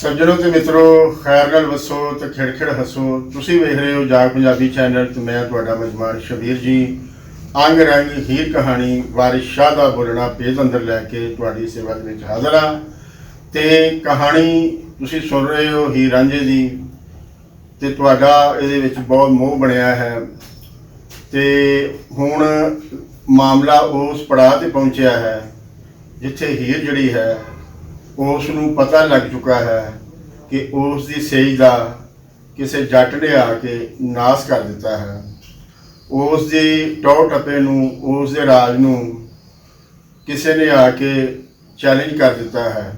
ਸੱਜਣੋ ਤੇ ਮਿੱਤਰੋ, ਖੈਰ ਨਾਲ ਵਸੋ ਤੇ ਖਿੜਖਿੜ ਹੱਸੋ। ਤੁਸੀਂ ਵੇਖ ਰਹੇ ਹੋ ਜਾਗ ਪੰਜਾਬੀ ਚੈਨਲ ਤੇ ਮੈਂ ਤੁਹਾਡਾ ਮਜਮਾਨ ਸ਼ਬੀਰ ਜੀ। ਅੰਗ ਰੰਗ ਹੀਰ ਕਹਾਣੀ ਵਾਰਿਸ ਦਾ ਬੋਲਣਾ ਪੇਜ ਅੰਦਰ ਲੈ ਕੇ ਤੁਹਾਡੀ ਸੇਵਾ ਦੇ ਵਿੱਚ ਹਾਜ਼ਰ ਹਾਂ। ਤੇ ਕਹਾਣੀ ਤੁਸੀਂ ਸੁਣ ਰਹੇ ਹੋ ਹੀਰ ਰਾਂਝੇ ਦੀ। ਤੇ ਤੁਹਾਡਾ ਇਹਦੇ ਵਿੱਚ ਬਹੁਤ ਮੋਹ ਬਣਿਆ ਹੈ। ਤੇ ਹੁਣ ਮਾਮਲਾ ਉਸ ਪੜਾਅ ਤੇ ਪਹੁੰਚਿਆ ਹੈ, ਜਿੱਥੇ ਹੀਰ ਜਿਹੜੀ ਹੈ ਉਸ ਨੂੰ ਪਤਾ ਲੱਗ ਚੁੱਕਾ ਹੈ ਕਿ ਉਸ ਦੀ ਸੇਜ ਦਾ ਕਿਸੇ ਜੱਟ ਨੇ ਆ ਕੇ ਨਾਸ ਕਰ ਦਿੱਤਾ ਹੈ। ਉਸ ਦੀ ਟੌ ਟੱਪੇ ਨੂੰ ਉਸ ਦੇ ਰਾਜ ਨੂੰ ਕਿਸੇ ਨੇ ਆ ਕੇ ਚੈਲੰਜ ਕਰ ਦਿੱਤਾ ਹੈ।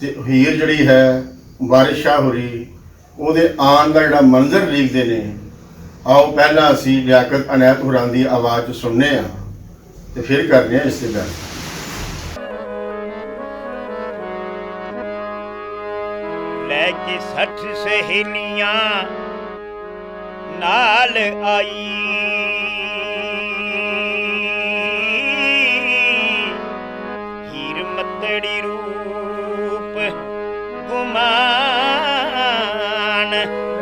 ਤੇ ਹੀਰ ਜਿਹੜੀ ਹੈ, ਵਾਰਿਸ ਸ਼ਾਹ ਹੋਰੀ, ਉਹਦੇ ਆਉਣ ਦਾ ਜਿਹੜਾ ਮੰਜ਼ਰ ਲਿਖਦੇ ਨੇ, ਆਓ ਪਹਿਲਾਂ ਅਸੀਂ ਲਿਆਕਤ ਅਨੈਤ ਹੁਰਾਂ ਦੀ ਆਵਾਜ਼ 'ਚ ਸੁਣਨੇ ਆ ਤੇ ਫਿਰ ਕਰਨੇ ਆ ਇਸ ਤੇ ਗੱਲ ਕੇ ਸੱਠ ਸਹੇਲੀਆਂ ਨਾਲ ਆਈ। ਹੀਰ ਮੱਤੜੀ ਰੂਪ ਗੁਮਾਨ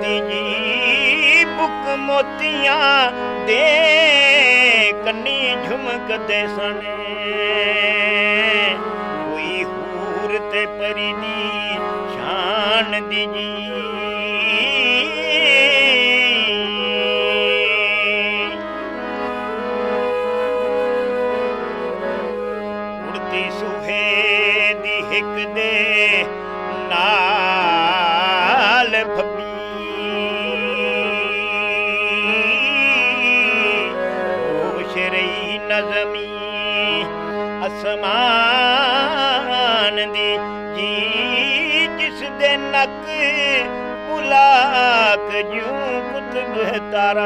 ਦੀ ਜੀ ਬੁਕ ਮੋਤੀਆਂ ਦੇ ਕੰਨੀ ਝੁਮਕਦੇ ਸਣੇ ਨਾਲ ਕੁਤਬ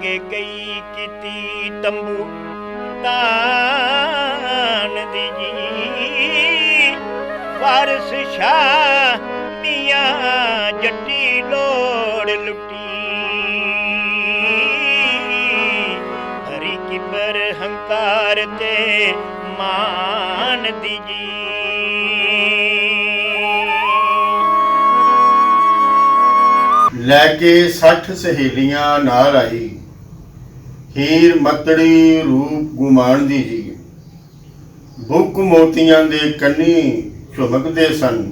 ਅੱਗੇ ਗਈ ਕੀਤੀ ਤੰਬੂ ਤਾਨ ਦੀ ਜੀ। ਵਾਰਿਸ ਸ਼ਾਹ ਮੀਆਂ ਜੱਟੀ ਲੋੜ ਲੁੱਟੀ। ਹਰੀ ਕਿਬਰ ਹੰਕਾਰ ਤੇ ਮਾਨ ਦੀ ਜੀ। ਲੈ ਕੇ 60 ਸਹੇਲੀਆਂ ਨਾਲ ਆਈ। ਹੀਰ ਮਤੜੀ ਰੂਪ ਗੁਮਾਨ ਦੀ ਜੀ ਬੁੱਕ ਮੋਤੀਆਂ ਦੇ ਕੰਨੀ ਝੁਮਕਦੇ ਸਨ।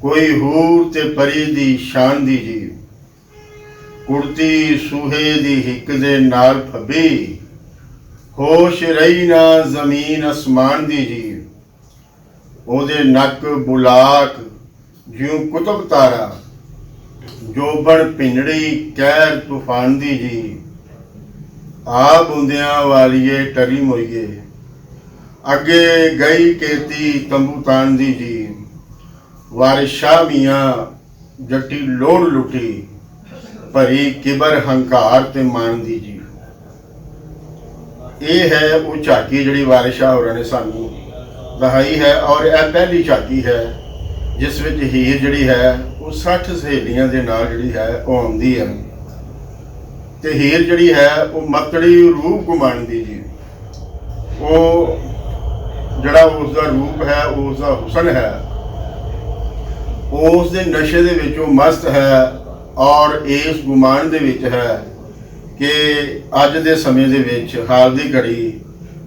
ਕੋਈ ਹੂਰ ਤੇ ਪਰੀ ਦੀ ਸ਼ਾਨ ਦੀ ਜੀ ਕੁੜਤੀ ਸੂਹੇ ਦੀ ਹਿੱਕ ਦੇ ਨਾਲ ਫੱਬੀ ਹੋਸ਼ ਰਹੀ ਨਾ ਜ਼ਮੀਨ ਅਸਮਾਨ ਦੀ ਜੀ ਉਹਦੇ ਨੱਕ ਬੁਲਾਕ ਜਿਉ ਕੁਤਬ ਤਾਰਾ। ਜੋਬਣ ਪਿੰਜੜੀ ਕਹਿਰ ਤੂਫਾਨ ਦੀ ਜੀ ਆ ਬੁੰਦਿਆਂ ਵਾਲੀਏ ਟਰੀ ਮੋਈਏ। ਅੱਗੇ ਗਈ ਕੇਤੀ ਤੰਬੂ ਤਾਣ ਦੀ ਜੀ ਵਾਰਿਸ ਮੀਆਂ ਜੱਟੀ ਲੋੜ ਲੁੱਟੀ, ਭਰੀ ਕਿਬਰ ਹੰਕਾਰ ਤੇ ਮਾਣਦੀ ਜੀ ਇਹ ਹੈ ਉਹ ਝਾਕੀ ਜਿਹੜੀ ਵਾਰਿਸ ਹੋਰਾਂ ਨੇ ਸਾਨੂੰ ਦਹਾਈ ਹੈ ਔਰ ਇਹ ਪਹਿਲੀ ਝਾਕੀ ਹੈ, ਜਿਸ ਵਿੱਚ ਹੀਰ ਜਿਹੜੀ ਹੈ, ਉਹ 60 ਸਹੇਲੀਆਂ ਦੇ ਨਾਲ ਜਿਹੜੀ ਹੈ, ਉਹ ਆਉਂਦੀ ਹੈ। ਤੇ ਹੀਰ ਜਿਹੜੀ ਹੈ, ਉਹ ਮਤੜੀ ਰੂਪ ਗੁਮਾਨਦੀ ਜੀ। ਉਹ ਜਿਹੜਾ ਉਸ ਦਾ ਰੂਪ ਹੈ, ਉਸ ਦਾ ਹੁਸਨ ਹੈ, ਉਸ ਦੇ ਨਸ਼ੇ ਦੇ ਵਿੱਚ ਉਹ ਮਸਤ ਹੈ ਔਰ ਇਸ ਗੁਮਾਨ ਦੇ ਵਿੱਚ ਹੈ ਕਿ ਅੱਜ ਦੇ ਸਮੇਂ ਦੇ ਵਿੱਚ ਹਾਲ ਦੀ ਘੜੀ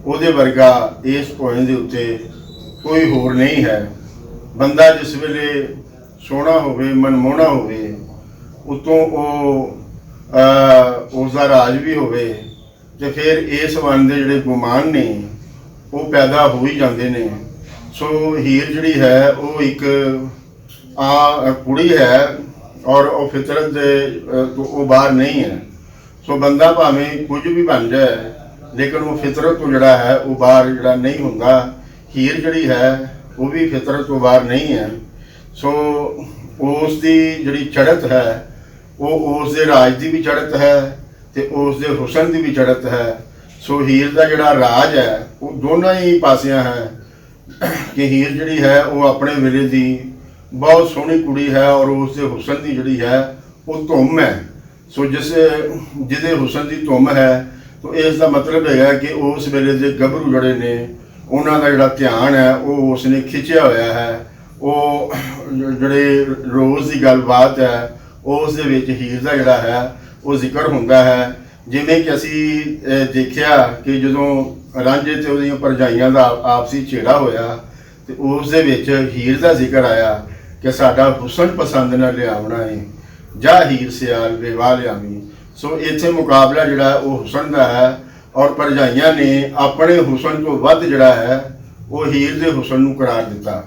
ਉਹਦੇ ਵਰਗਾ ਇਸ ਪੁਆਇੰਟ ਦੇ ਉੱਤੇ ਕੋਈ ਹੋਰ ਨਹੀਂ ਹੈ। ਬੰਦਾ ਜਿਸ ਵੇਲੇ ਸੋਹਣਾ ਹੋਵੇ, ਮਨਮੋਹਣਾ ਹੋਵੇ, ਉਤੋਂ ਉਹ ਉਸ ਦਾ ਰਾਜ ਵੀ ਹੋਵੇ ਤੇ ਫਿਰ ਇਸ ਵਨ ਦੇ ਜਿਹੜੇ ਗੁਮਾਨ ਨੇ, ਉਹ ਪੈਦਾ ਹੋ ਹੀ ਜਾਂਦੇ ਨੇ। ਸੋ ਹੀਰ ਜਿਹੜੀ ਹੈ, ਉਹ ਇੱਕ ਆ ਕੁੜੀ ਹੈ ਔਰ ਉਹ ਫਿਤਰਤ ਦੇ ਉਹ ਬਾਹਰ ਨਹੀਂ ਹੈ। ਸੋ ਬੰਦਾ ਭਾਵੇਂ ਕੁਝ ਵੀ ਬਣ ਜਾਏ, ਲੇਕਿਨ ਉਹ ਫਿਤਰਤ ਤੋਂ ਜਿਹੜਾ ਹੈ, ਉਹ ਬਾਹਰ ਜਿਹੜਾ ਨਹੀਂ ਹੁੰਦਾ। ਹੀਰ ਜਿਹੜੀ ਹੈ, ਉਹ ਵੀ ਫਿਤਰਤ ਤੋਂ ਬਾਹਰ ਨਹੀਂ ਹੈ। ਸੋ ਉਸ ਦੀ ਜਿਹੜੀ ਚੜ੍ਹਤ ਹੈ ਉਹ ਉਸ ਦੇ ਰਾਜ ਦੀ ਵੀ ਚੜ੍ਹਤ ਹੈ ਤੇ ਉਸ ਦੇ ਹੁਸਨ ਦੀ ਵੀ ਚੜ੍ਹਤ ਹੈ। ਸੋ ਹੀਰ ਦਾ ਜਿਹੜਾ ਰਾਜ ਹੈ, ਉਹ ਦੋਨਾਂ ਹੀ ਪਾਸਿਆਂ ਹੈ ਕਿ ਹੀਰ ਜਿਹੜੀ ਹੈ, ਉਹ ਆਪਣੇ ਵੇਲੇ ਦੀ ਬਹੁਤ ਸੋਹਣੀ ਕੁੜੀ ਹੈ ਔਰ ਉਸ ਦੇ ਹੁਸਨ ਦੀ ਜਿਹੜੀ ਹੈ, ਉਹ ਧੁੰਮ ਹੈ। ਸੋ ਜਿਸ ਜਿਹਦੇ ਹੁਸਨ ਦੀ ਧੁੰਮ ਹੈ, ਤਾਂ ਇਸ ਦਾ ਮਤਲਬ ਹੈਗਾ ਕਿ ਉਸ ਵੇਲੇ ਦੇ ਗੱਭਰੂ ਜਿਹੜੇ ਨੇ, ਉਹਨਾਂ ਦਾ ਜਿਹੜਾ ਧਿਆਨ ਹੈ, ਉਹ ਉਸ ਨੇ ਖਿੱਚਿਆ ਹੋਇਆ ਹੈ। ਉਹ ਜਿਹੜੇ ਰੋਜ਼ ਦੀ ਗੱਲਬਾਤ ਹੈ ਉਸ ਦੇ ਵਿੱਚ ਹੀਰ ਦਾ ਜਿਹੜਾ ਹੈ, ਉਹ ਜ਼ਿਕਰ ਹੁੰਦਾ ਹੈ। ਜਿਵੇਂ ਕਿ ਅਸੀਂ ਦੇਖਿਆ ਕਿ ਜਦੋਂ ਰਾਂਝੇ ਤੇ ਉਹਦੀਆਂ ਪਰਜਾਈਆਂ ਦਾ ਆਪਸੀ ਝੇੜਾ ਹੋਇਆ, ਤੇ ਉਸ ਦੇ ਵਿੱਚ ਹੀਰ ਦਾ ਜ਼ਿਕਰ ਆਇਆ ਕਿ ਸਾਡਾ ਹੁਸਨ ਪਸੰਦ ਨਾ ਲਿਆਵਣਾ ਹੈ ਜਾਂ ਹੀਰ ਸਿਆਲ ਵਿਵਾਹ ਲਿਆਵੀਂ। ਸੋ ਇੱਥੇ ਮੁਕਾਬਲਾ ਜਿਹੜਾ ਉਹ ਹੁਸਨ ਦਾ ਹੈ ਔਰ ਪਰਜਾਈਆਂ ਨੇ ਆਪਣੇ ਹੁਸਨ ਤੋਂ ਵੱਧ ਜਿਹੜਾ ਹੈ, ਉਹ ਹੀਰ ਦੇ ਹੁਸਨ ਨੂੰ ਕਰਾਰ ਦਿੱਤਾ।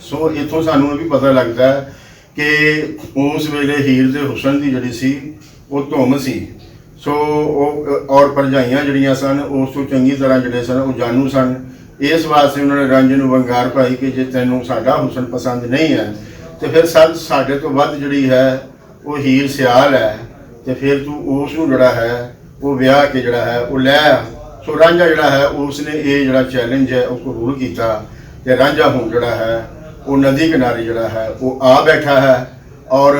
ਸੋ ਇਥੋਂ ਸਾਨੂੰ ਇਹ ਵੀ ਪਤਾ ਲੱਗਦਾ ਹੈ ਕਿ ਉਸ ਵੇਲੇ ਹੀਰ ਦੇ ਹੁਸਨ ਦੀ ਜਿਹੜੀ ਸੀ, ਉਹ ਧੁੰਮ ਸੀ। ਸੋ ਉਹ ਔਰ ਪਰਜਾਈਆਂ ਜਿਹੜੀਆਂ ਸਨ, ਉਸ ਤੋਂ ਚੰਗੀ ਤਰ੍ਹਾਂ ਜਿਹੜੇ ਸਨ, ਉਹ ਜਾਣੂ ਸਨ। ਇਸ ਵਾਸਤੇ ਉਹਨਾਂ ਨੇ ਰਾਂਝੇ ਨੂੰ ਵੰਗਾਰ ਪਾਈ ਕਿ ਜੇ ਤੈਨੂੰ ਸਾਡਾ ਹੁਸਨ ਪਸੰਦ ਨਹੀਂ ਹੈ, ਤੇ ਫਿਰ ਸਾ- ਸਾਡੇ ਤੋਂ ਵੱਧ ਜਿਹੜੀ ਹੈ, ਉਹ ਹੀਰ ਸਿਆਲ ਹੈ। ਤੇ ਫਿਰ ਤੂੰ ਉਸ ਨੂੰ ਜਿਹੜਾ ਹੈ, ਉਹ ਵਿਆਹ ਕੇ ਜਿਹੜਾ ਹੈ, ਉਹ ਲੈ ਆ। ਸੋ ਰਾਂਝਾ ਜਿਹੜਾ ਹੈ, ਉਸ ਨੇ ਇਹ ਜਿਹੜਾ ਚੈਲੰਜ ਹੈ, ਉਹ ਕਬੂਲ ਕੀਤਾ। ਤੇ ਰਾਂਝਾ ਹੁਣ ਜਿਹੜਾ ਹੈ ਉਹ ਨਦੀ ਕਿਨਾਰੇ ਜਿਹੜਾ ਹੈ ਉਹ ਆ ਬੈਠਾ ਹੈ ਔਰ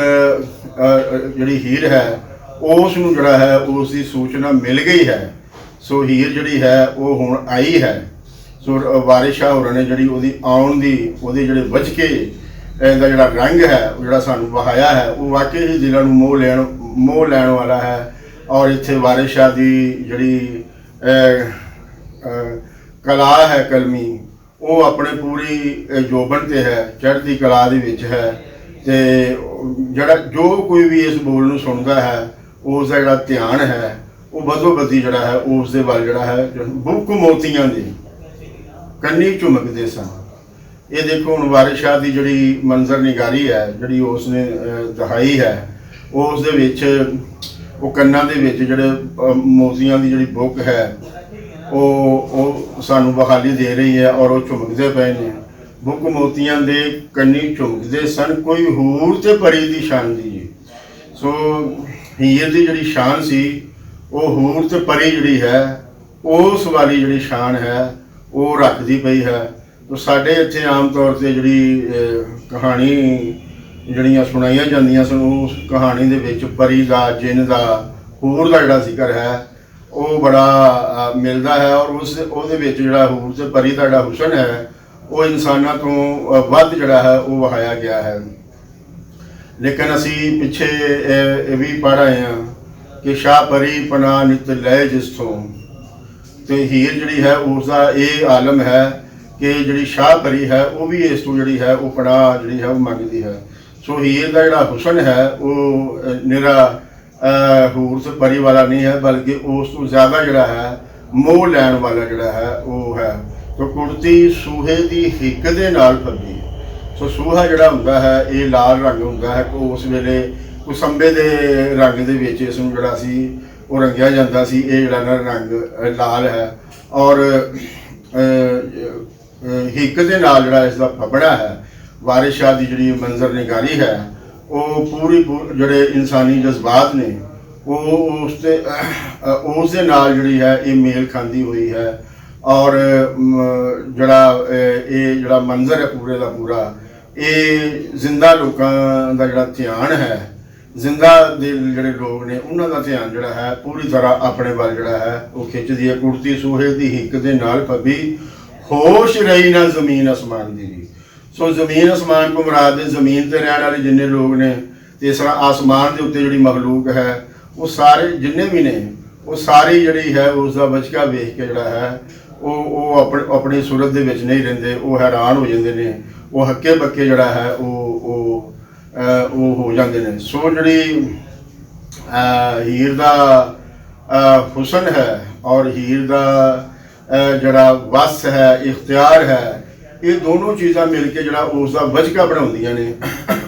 ਜਿਹੜੀ ਹੀਰ ਹੈ ਉਸ ਨੂੰ ਜਿਹੜਾ ਹੈ ਉਸ ਦੀ ਸੂਚਨਾ ਮਿਲ ਗਈ ਹੈ। ਸੋ ਹੀਰ ਜਿਹੜੀ ਹੈ ਉਹ ਹੁਣ ਆਈ ਹੈ। ਸੋ ਅ, ਹੋਰਾਂ ਨੇ ਜਿਹੜੀ ਉਹਦੀ ਆਉਣ ਦੀ ਉਹਦੇ ਜਿਹੜੇ ਵਜਕੇ ਦਾ ਜਿਹੜਾ ਰੰਗ ਹੈ ਉਹ ਜਿਹੜਾ ਸਾਨੂੰ ਵਹਾਇਆ ਹੈ ਉਹ ਵਾਕਈ ਹੀ ਦਿਲਾਂ ਨੂੰ ਮੋਹ ਲੈਣ ਮੋਹ ਲੈਣ ਵਾਲਾ ਹੈ। ਔਰ ਇੱਥੇ ਵਾਰਿਸ ਦੀ ਜਿਹੜੀ ਕਲਾ ਹੈ ਕਲਮੀ ਉਹ ਆਪਣੇ ਪੂਰੀ ਜੋਬਨ ਤੇ ਹੈ, ਚੜ੍ਹਦੀ ਕਲਾ ਦੇ ਵਿੱਚ ਹੈ ਤੇ ਜਿਹੜਾ ਜੋ ਕੋਈ ਵੀ ਇਸ ਬੋਲ ਨੂੰ ਸੁਣਦਾ ਹੈ, ਉਸ ਦਾ ਜਿਹੜਾ ਧਿਆਨ ਹੈ, ਉਹ ਬਦੋ ਬਦੀ ਜਿਹੜਾ ਹੈ, ਉਸ ਦੇ ਵੱਲ ਜਿਹੜਾ ਹੈ ਬੁੱਕ ਮੋਤੀਆਂ ਦੇ ਕੰਨੀ ਝੁਮਕਦੇ ਸਨ। ਇਹ ਦੇਖੋ, ਹੁਣ ਵਾਰਿਸ ਦੀ ਜਿਹੜੀ ਮੰਜ਼ਰ ਨਿਗਾਰੀ ਹੈ, ਜਿਹੜੀ ਉਸ ਨੇ ਦਿਖਾਈ ਹੈ, ਉਸ ਦੇ ਵਿੱਚ, ਉਹ ਕੰਨਾਂ ਦੇ ਵਿੱਚ ਜਿਹੜੇ ਮੋਤੀਆਂ ਦੀ ਜਿਹੜੀ ਬੁੱਕ ਹੈ ਉਹ ਉਹ ਸਾਨੂੰ ਬਹਾਲੀ ਦੇ ਰਹੀ ਹੈ ਔਰ ਉਹ ਝੁਮਕਦੇ ਪਏ ਨੇ। ਬੁੱਕ ਮੋਤੀਆਂ ਦੇ ਕੰਨੀ ਝੁਮਕਦੇ ਸਨ, ਕੋਈ ਹੂਰ ਤੇ ਪਰੀ ਦੀ ਸ਼ਾਨ ਦੀ ਜੀ ਸੋ ਹੀਰ ਦੀ ਜਿਹੜੀ ਸ਼ਾਨ ਸੀ, ਉਹ ਹੂਰ ਤੇ ਪਰੀ ਜਿਹੜੀ ਹੈ, ਉਸ ਵਾਲੀ ਜਿਹੜੀ ਸ਼ਾਨ ਹੈ, ਉਹ ਰੱਖਦੀ ਪਈ ਹੈ। ਤੋ ਸਾਡੇ ਇੱਥੇ ਆਮ ਤੌਰ ਤੇ ਜਿਹੜੀ ਕਹਾਣੀ ਜਿਹੜੀਆਂ ਸੁਣਾਈਆਂ ਜਾਂਦੀਆਂ ਸਨ, ਉਸ ਕਹਾਣੀ ਦੇ ਵਿੱਚ ਪਰੀ ਦਾ, ਜਿੰਨ ਦਾ ਹੂਰ ਦਾ ਜਿਹੜਾ ਜ਼ਿਕਰ ਹੈ ਉਹ ਬੜਾ ਮਿਲਦਾ ਹੈ ਔਰ ਉਸ ਉਹਦੇ ਵਿੱਚ ਜਿਹੜਾ ਹੂਰ ਤੇ ਪਰੀ ਦਾ ਜਿਹੜਾ ਹੁਸਨ ਹੈ, ਉਹ ਇਨਸਾਨਾਂ ਤੋਂ ਵੱਧ ਜਿਹੜਾ ਹੈ ਉਹ ਵਹਾਇਆ ਗਿਆ ਹੈ। ਲੇਕਿਨ ਅਸੀਂ ਪਿੱਛੇ ਇਹ ਵੀ ਪੜ੍ਹ ਆਏ ਹਾਂ ਕਿ ਸ਼ਾਹ ਪਰੀ ਪਨਾ ਨਿਤ ਲੈ ਜਿਸ ਤੋਂ ਤੇ ਹੀਰ ਜਿਹੜੀ ਹੈ, ਉਸ ਦਾ ਇਹ ਆਲਮ ਹੈ ਕਿ ਜਿਹੜੀ ਸ਼ਾਹ ਪਰੀ ਹੈ, ਉਹ ਵੀ ਇਸ ਤੋਂ ਜਿਹੜੀ ਹੈ, ਉਹ ਪਨਾ ਜਿਹੜੀ ਹੈ, ਉਹ ਮੰਗਦੀ ਹੈ। ਸੋ ਹੀਰ ਦਾ ਜਿਹੜਾ ਹੁਸਨ ਹੈ, ਉਹ ਨਿਰਾ ਅਹ, ਹੂਰ ਪਰੀ ਵਾਲਾ ਨਹੀਂ ਹੈ ਬਲਕਿ ਉਸ ਤੋਂ ਜ਼ਿਆਦਾ ਜਿਹੜਾ ਹੈ ਮੋਹ ਲੈਣ ਵਾਲਾ ਜਿਹੜਾ ਹੈ ਉਹ ਹੈ। ਤੋ ਕੁੜਤੀ ਸੂਹੇ ਦੀ ਹਿੱਕ ਦੇ ਨਾਲ ਫੱਬੀ ਸੋ ਸੂਹਾ ਜਿਹੜਾ ਹੁੰਦਾ ਹੈ ਇਹ ਲਾਲ ਰੰਗ ਹੁੰਦਾ ਹੈ। ਉਸ ਵੇਲੇ ਕੁਸੰਬੇ ਦੇ ਰੰਗ ਦੇ ਵਿੱਚ ਇਸ ਨੂੰ ਜਿਹੜਾ ਸੀ ਉਹ ਰੰਗਿਆ ਜਾਂਦਾ ਸੀ। ਇਹ ਜਿਹੜਾ ਨਾ ਰੰਗ ਲਾਲ ਹੈ। ਔਰ ਹਿੱਕ ਦੇ ਨਾਲ ਜਿਹੜਾ ਇਸ ਦਾ ਫਬੜਾ ਹੈ ਵਾਰਿਸ ਸ਼ਾਹ ਦੀ ਜਿਹੜੀ ਮੰਜ਼ਰ ਨਿਗਾਰੀ ਹੈ ਉਹ ਪੂਰੀ ਪੂ- ਜਿਹੜੇ ਇਨਸਾਨੀ ਜਜ਼ਬਾਤ ਨੇ, ਉਹ ਉਸ ਤੇ ਉਸ ਦੇ ਨਾਲ ਜਿਹੜੀ ਹੈ, ਇਹ ਮੇਲ ਖਾਂਦੀ ਹੋਈ ਹੈ ਔਰ ਜਿਹੜਾ, ਇਹ ਜਿਹੜਾ ਮੰਜ਼ਰ ਹੈ ਪੂਰੇ ਦਾ ਪੂਰਾ, ਇਹ ਜ਼ਿੰਦਾ ਲੋਕਾਂ ਦਾ ਜਿਹੜਾ ਧਿਆਨ ਹੈ, ਜ਼ਿੰਦਾ ਦੇ ਜਿਹੜੇ ਲੋਕ ਨੇ, ਉਹਨਾਂ ਦਾ ਧਿਆਨ ਜਿਹੜਾ ਹੈ, ਪੂਰੀ ਤਰ੍ਹਾਂ ਆਪਣੇ ਵੱਲ ਜਿਹੜਾ ਹੈ, ਉਹ ਖਿੱਚਦੀ ਹੈ ਕੁੜਤੀ ਸੂਹੇ ਦੀ ਹਿੱਕ ਦੇ ਨਾਲ ਪੱਬੀ ਹੋਸ਼ ਰਹੀ ਨਾ ਜ਼ਮੀਨ ਅਸਮਾਨ ਦੀ। ਵੀ ਸੋ ਜ਼ਮੀਨ ਅਸਮਾਨ ਕੋ ਮੁਰਾਦ ਹੈ ਜ਼ਮੀਨ ਤੇ ਰਹਿਣ ਵਾਲੇ ਜਿੰਨੇ ਲੋਕ ਨੇ, ਤੇ ਇਸ ਤਰ੍ਹਾਂ ਆਸਮਾਨ ਦੇ ਉੱਤੇ ਜਿਹੜੀ ਮਖਲੂਕ ਹੈ, ਉਹ ਸਾਰੇ ਜਿੰਨੇ ਵੀ ਨੇ, ਉਹ ਸਾਰੀ ਜਿਹੜੀ ਹੈ, ਉਸ ਦਾ ਬਚਕਾ ਵੇਖ ਕੇ ਜਿਹੜਾ ਹੈ, ਉਹ ਉਹ ਆਪਣੀ ਆਪਣੀ ਸੂਰਤ ਦੇ ਵਿੱਚ ਨਹੀਂ ਰਹਿੰਦੇ, ਉਹ ਹੈਰਾਨ ਹੋ ਜਾਂਦੇ ਨੇ, ਉਹ ਹੱਕੇ ਬੱਕੇ ਜਿਹੜਾ ਹੈ, ਉਹ ਉਹ ਉਹ ਹੋ ਜਾਂਦੇ ਨੇ। ਸੋ ਜਿਹੜੀ ਹੀਰ ਦਾ ਹੁਸਨ ਹੈ, ਔਰ ਹੀਰ ਦਾ ਜਿਹੜਾ ਵਸ ਹੈ, ਇਖਤਿਆਰ ਹੈ ਇਹ ਦੋਨੋਂ ਚੀਜ਼ਾਂ ਮਿਲ ਕੇ ਜਿਹੜਾ ਉਸ ਦਾ ਵਜਕਾ ਬਣਾਉਂਦੀਆਂ ਨੇ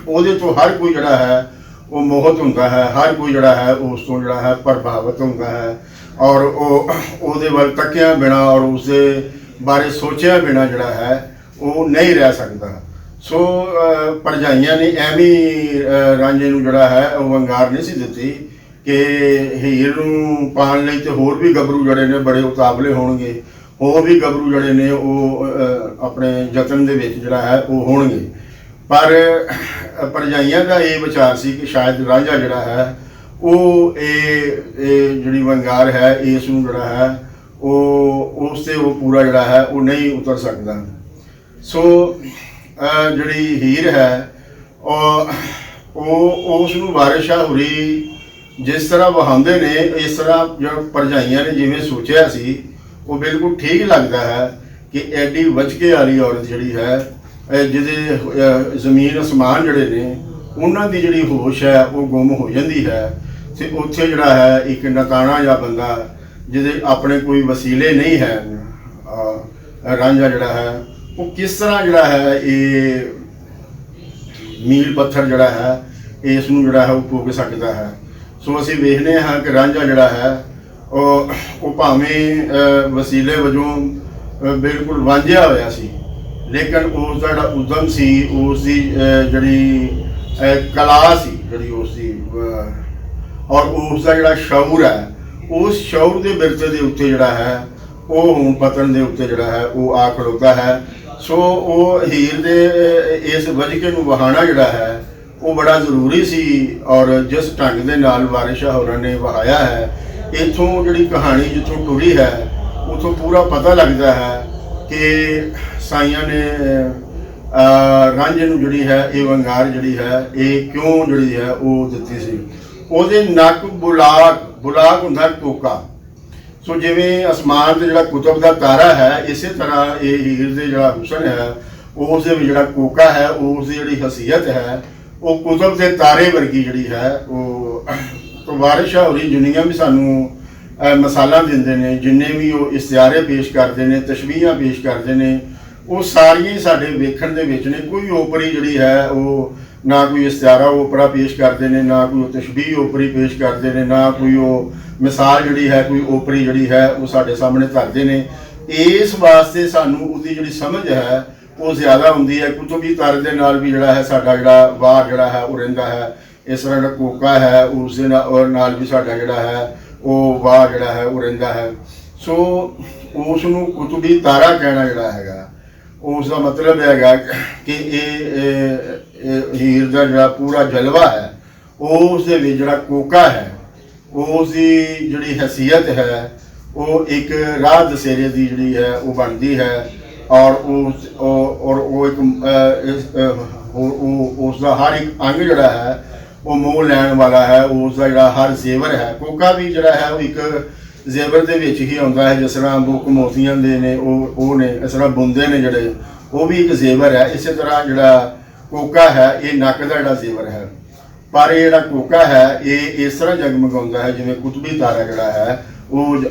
ਉਹਦੇ ਤੋਂ ਹਰ ਕੋਈ ਜਿਹੜਾ ਹੈ ਉਹ ਮੋਹਤ ਹੁੰਦਾ ਹੈ ਹਰ ਕੋਈ ਜਿਹੜਾ ਹੈ ਉਸ ਤੋਂ ਜਿਹੜਾ ਹੈ ਪ੍ਰਭਾਵਿਤ ਹੁੰਦਾ ਹੈ ਔਰ ਉਹ ਉਹਦੇ ਵੱਲ ਤੱਕਿਆ ਬਿਨਾ ਔਰ ਉਸ ਦੇ ਬਾਰੇ ਸੋਚਿਆ ਬਿਨਾ ਜਿਹੜਾ ਹੈ ਉਹ ਨਹੀਂ ਰਹਿ ਸਕਦਾ। ਸੋ ਅਹ, ਭਰਜਾਈਆਂ ਨੇ ਐਵੇਂ ਰਾਂਝੇ ਨੂੰ ਜਿਹੜਾ ਹੈ ਉਹ ਵੰਗਾਰ ਨਹੀਂ ਸੀ ਦਿੱਤੀ ਕਿ ਹੀਰ ਨੂੰ ਪਾਣ ਲਈ ਤੇ ਹੋਰ ਵੀ ਗੱਭਰੂ ਜਿਹੜੇ ਨੇ ਬੜੇ ਉਤਾਵਲੇ ਹੋਣਗੇ। ਉਹ ਵੀ ਗੱਭਰੂ ਜਿਹੜੇ ਨੇ ਉਹ ਆਪਣੇ ਯਤਨ ਦੇ ਵਿੱਚ ਜਿਹੜਾ ਹੈ ਉਹ ਹੋਣਗੇ। ਪਰ ਅਹ, ਭਰਜਾਈਆਂ ਦਾ ਇਹ ਵਿਚਾਰ ਸੀ ਕਿ ਸ਼ਾਇਦ ਰਾਂਝਾ ਜਿਹੜਾ ਹੈ ਉਹ ਇਹ ਇਹ ਜਿਹੜੀ ਵੰਗਾਰ ਹੈ ਇਸ ਨੂੰ ਜਿਹੜਾ ਹੈ ਉਹ ਉਸ ਤੇ ਉਹ ਪੂਰਾ ਜਿਹੜਾ ਹੈ ਉਹ ਨਹੀਂ ਉਤਰ ਸਕਦਾ। ਸੋ ਜਿਹੜੀ ਹੀਰ ਹੈ ਉਹ ਉਸ ਨੂੰ ਵਾਰਿਸ਼ਾ ਹੁਰੀ ਜਿਸ ਤਰ੍ਹਾਂ ਵਹਾਉਂਦੇ ਨੇ ਇਸ ਤਰ੍ਹਾਂ ਜੋ ਭਰਜਾਈਆਂ ਨੇ ਜਿਵੇਂ ਸੋਚਿਆ ਸੀ ਉਹ ਬਿਲਕੁਲ ਠੀਕ ਲੱਗਦਾ ਹੈ ਕਿ ਐਡੀ ਵਚਕੇ ਵਾਲੀ ਔਰਤ ਜਿਹੜੀ ਹੈ ਜਿਹਦੇ ਜ਼ਮੀਨ, ਅਸਮਾਨ ਜਿਹੜੇ ਨੇ, ਉਹਨਾਂ ਦੀ ਜਿਹੜੀ ਹੋਸ਼ ਹੈ, ਉਹ ਗੁੰਮ ਹੋ ਜਾਂਦੀ ਹੈ। ਤੇ ਉੱਥੇ ਜਿਹੜਾ ਹੈ, ਇੱਕ ਨਤਾਣਾ ਜਾਂ ਬੰਦਾ, ਜਿਹਦੇ ਆਪਣੇ ਕੋਈ ਵਸੀਲੇ ਨਹੀਂ ਹੈ ਰਾਂਝਾ ਜਿਹੜਾ ਹੈ, ਉਹ ਕਿਸ ਤਰ੍ਹਾਂ ਜਿਹੜਾ ਹੈ, ਇਹ ਮੀਲ ਪੱਥਰ ਜਿਹੜਾ ਹੈ, ਇਸ ਨੂੰ ਜਿਹੜਾ ਹੈ, ਉਹ ਭੋਗ ਸਕਦਾ ਹੈ। ਸੋ ਅਸੀਂ ਵੇਖਦੇ ਹਾਂ ਕਿ ਰਾਂਝਾ ਜਿਹੜਾ ਹੈ ਉਹ ਭਾਵੇਂ ਵਸੀਲੇ ਵਜੋਂ ਬਿਲਕੁਲ ਵਾਂਝਿਆ ਹੋਇਆ ਸੀ। ਲੇਕਿਨ ਉਸ ਦਾ ਜਿਹੜਾ ਉਦਮ ਸੀ, ਉਸ ਦੀ ਜਿਹੜੀ ਕਲਾ ਸੀ, ਜਿਹੜੀ ਉਸ ਦੀ ਔਰ ਉਸ ਦਾ ਜਿਹੜਾ ਸ਼ੌਰ ਹੈ, ਉਸ ਸ਼ੌਰ ਦੇ ਬਿਰਤੇ ਦੇ ਉੱਤੇ ਜਿਹੜਾ ਹੈ, ਉਹ ਹੁਣ ਪਤਨ ਦੇ ਉੱਤੇ ਜਿਹੜਾ ਹੈ, ਉਹ ਆ ਖੜੋਤਾ ਹੈ। ਸੋ ਉਹ ਹੀਰ ਦੇ ਇਸ ਵਜਕੇ ਨੂੰ ਵਹਾਣਾ ਜਿਹੜਾ ਹੈ, ਉਹ ਬੜਾ ਜ਼ਰੂਰੀ ਸੀ ਔਰ ਜਿਸ ਢੰਗ ਦੇ ਨਾਲ ਵਾਰਿਸ਼ਾ ਹੋਰਾਂ ਨੇ ਵਹਾਇਆ ਹੈ ਇਥੋਂ ਜਿਹੜੀ ਕਹਾਣੀ ਜਿੱਥੋਂ ਟੁਰੀ ਹੈ, ਉਥੋਂ ਪੂਰਾ ਪਤਾ ਲੱਗਦਾ ਹੈ ਕਿ ਸਾਈਆਂ ਨੇ ਰਾਂਝੇ ਨੂੰ ਜਿਹੜੀ ਹੈ, ਇਹ ਵੰਗਾਰ ਜਿਹੜੀ ਹੈ, ਇਹ ਕਿਉਂ ਜਿਹੜੀ ਹੈ, ਉਹ ਦਿੱਤੀ ਸੀ। ਉਹਦੇ ਨੱਕ ਬੁਲਾਕ ਬੁਲਾਕ ਹੁੰਦਾ ਟੋਕਾ। ਸੋ ਜਿਵੇਂ ਅਸਮਾਨ ਤੇ ਜਿਹੜਾ ਕੁਤਬ ਦਾ ਤਾਰਾ ਹੈ, ਇਸੇ ਤਰ੍ਹਾਂ ਇਹ ਹੀਰ ਦੇ ਜਿਹੜਾ ਹੁਸਨ ਹੈ ਉਸ ਦੇ ਜਿਹੜਾ ਕੋਕਾ ਹੈ ਉਸ ਦੀ ਜਿਹੜੀ ਹਸੀਅਤ ਹੈ, ਉਹ ਕੁਤਬ ਦੇ ਤਾਰੇ ਵਰਗੀ ਜਿਹੜੀ ਹੈ, ਉਹ ਤੋਂ ਵਾਰਿਸ਼ਾ ਹੋਰੀ ਜੁਨੀਆਂ ਵੀ ਸਾਨੂੰ ਅਹ, ਮਿਸਾਲਾਂ ਦਿੰਦੇ ਨੇ ਜਿੰਨੇ ਵੀ ਉਹ ਇਸ਼ਤਿਹਾਰੇ ਪੇਸ਼ ਕਰਦੇ ਨੇ ਤਸ਼ਬੀਹਾਂ ਪੇਸ਼ ਕਰਦੇ ਨੇ ਉਹ ਸਾਰੀਆਂ ਹੀ ਸਾਡੇ ਵੇਖਣ ਦੇ ਵਿੱਚ ਨੇ। ਕੋਈ ਓਪਰੀ ਜਿਹੜੀ ਹੈ ਉਹ ਨਾ ਕੋਈ ਇਸ਼ਤਿਹਾਰਾ ਓਪਰਾ ਪੇਸ਼ ਕਰਦੇ ਨੇ ਨਾ ਕੋਈ ਉਹ ਤਸ਼ਬੀਹ ਓਪਰੀ ਪੇਸ਼ ਕਰਦੇ ਨੇ ਨਾ ਕੋਈ ਉਹ ਮਿਸਾਲ ਜਿਹੜੀ ਹੈ ਕੋਈ ਓਪਰੀ ਜਿਹੜੀ ਹੈ ਉਹ ਸਾਡੇ ਸਾਹਮਣੇ ਧਰਦੇ ਨੇ। ਇਸ ਵਾਸਤੇ ਸਾਨੂੰ ਉਹਦੀ ਜਿਹੜੀ ਸਮਝ ਹੈ ਉਹ ਜ਼ਿਆਦਾ ਹੁੰਦੀ ਹੈ। ਕੁਤਬੀ ਤਰ ਦੇ ਨਾਲ ਵੀ ਜਿਹੜਾ ਹੈ ਸਾਡਾ ਜਿਹੜਾ ਵਾਰ ਜਿਹੜਾ ਹੈ ਉਹ ਰਹਿੰਦਾ ਹੈ। ਇਸ ਤਰ੍ਹਾਂ ਦਾ ਕੋਕਾ ਹੈ, ਉਸ ਦੇ ਨਾਲ ਵੀ ਸਾਡਾ ਜਿਹੜਾ ਹੈ, ਉਹ ਵਾਹ ਜਿਹੜਾ ਹੈ, ਉਹ ਰਹਿੰਦਾ ਹੈ। ਸੋ ਉਸ ਨੂੰ ਕੁਤਬੀ ਤਾਰਾ ਕਹਿਣਾ ਜਿਹੜਾ ਹੈਗਾ ਉਸ ਦਾ ਮਤਲਬ ਹੈਗਾ ਕਿ ਇਹ ਹੀਰ ਦਾ ਜਿਹੜਾ ਪੂਰਾ ਜਲਵਾ ਹੈ ਉਸ ਦੇ ਵਿੱਚ ਜਿਹੜਾ ਕੋਕਾ ਹੈ ਉਸ ਦੀ ਜਿਹੜੀ ਹਸੀਅਤ ਹੈ, ਉਹ ਇੱਕ ਰਾਹ ਦਸੇਰੇ ਦੀ ਜਿਹੜੀ ਹੈ, ਉਹ ਬਣਦੀ ਹੈ ਔਰ ਉਸ ਉਹ- ਔਰ ਉਹ ਇੱਕ ਉਹ ਉਹ- ਉਸ ਦਾ ਹਰ ਇੱਕ ਅੰਗ ਜਿਹੜਾ ਹੈ ਉਹ ਮੋਹ ਲੈਣ ਵਾਲਾ ਹੈ, ਉਸ ਦਾ ਜਿਹੜਾ ਹਰ ਜ਼ੇਵਰ ਹੈ, ਕੋਕਾ ਵੀ ਜਿਹੜਾ ਹੈ ਉਹ ਇੱਕ ਜ਼ੇਵਰ ਦੇ ਵਿੱਚ ਹੀ ਆਉਂਦਾ ਹੈ, ਜਿਸ ਤਰ੍ਹਾਂ ਬੁੱਕ ਮੋਤੀਆਂ ਦੇ ਨੇ, ਉਹ ਉਹ ਨੇ, ਇਸ ਤਰ੍ਹਾਂ ਬੁੰਦੇ ਨੇ ਜਿਹੜੇ, ਉਹ ਵੀ ਇੱਕ ਜ਼ੇਵਰ ਹੈ। ਇਸੇ ਤਰ੍ਹਾਂ ਜਿਹੜਾ ਕੋਕਾ ਹੈ, ਇਹ ਨੱਕ ਦਾ ਜਿਹੜਾ ਜ਼ੇਵਰ ਹੈ। ਪਰ ਇਹ ਜਿਹੜਾ ਕੋਕਾ ਹੈ, ਇਹ ਇਸ ਤਰ੍ਹਾਂ ਜਗਮਗਾਉਂਦਾ ਹੈ, ਜਿਵੇਂ ਕੁਤਬੀ ਤਾਰਾ ਜਿਹੜਾ ਹੈ, ਉਹ ਜ-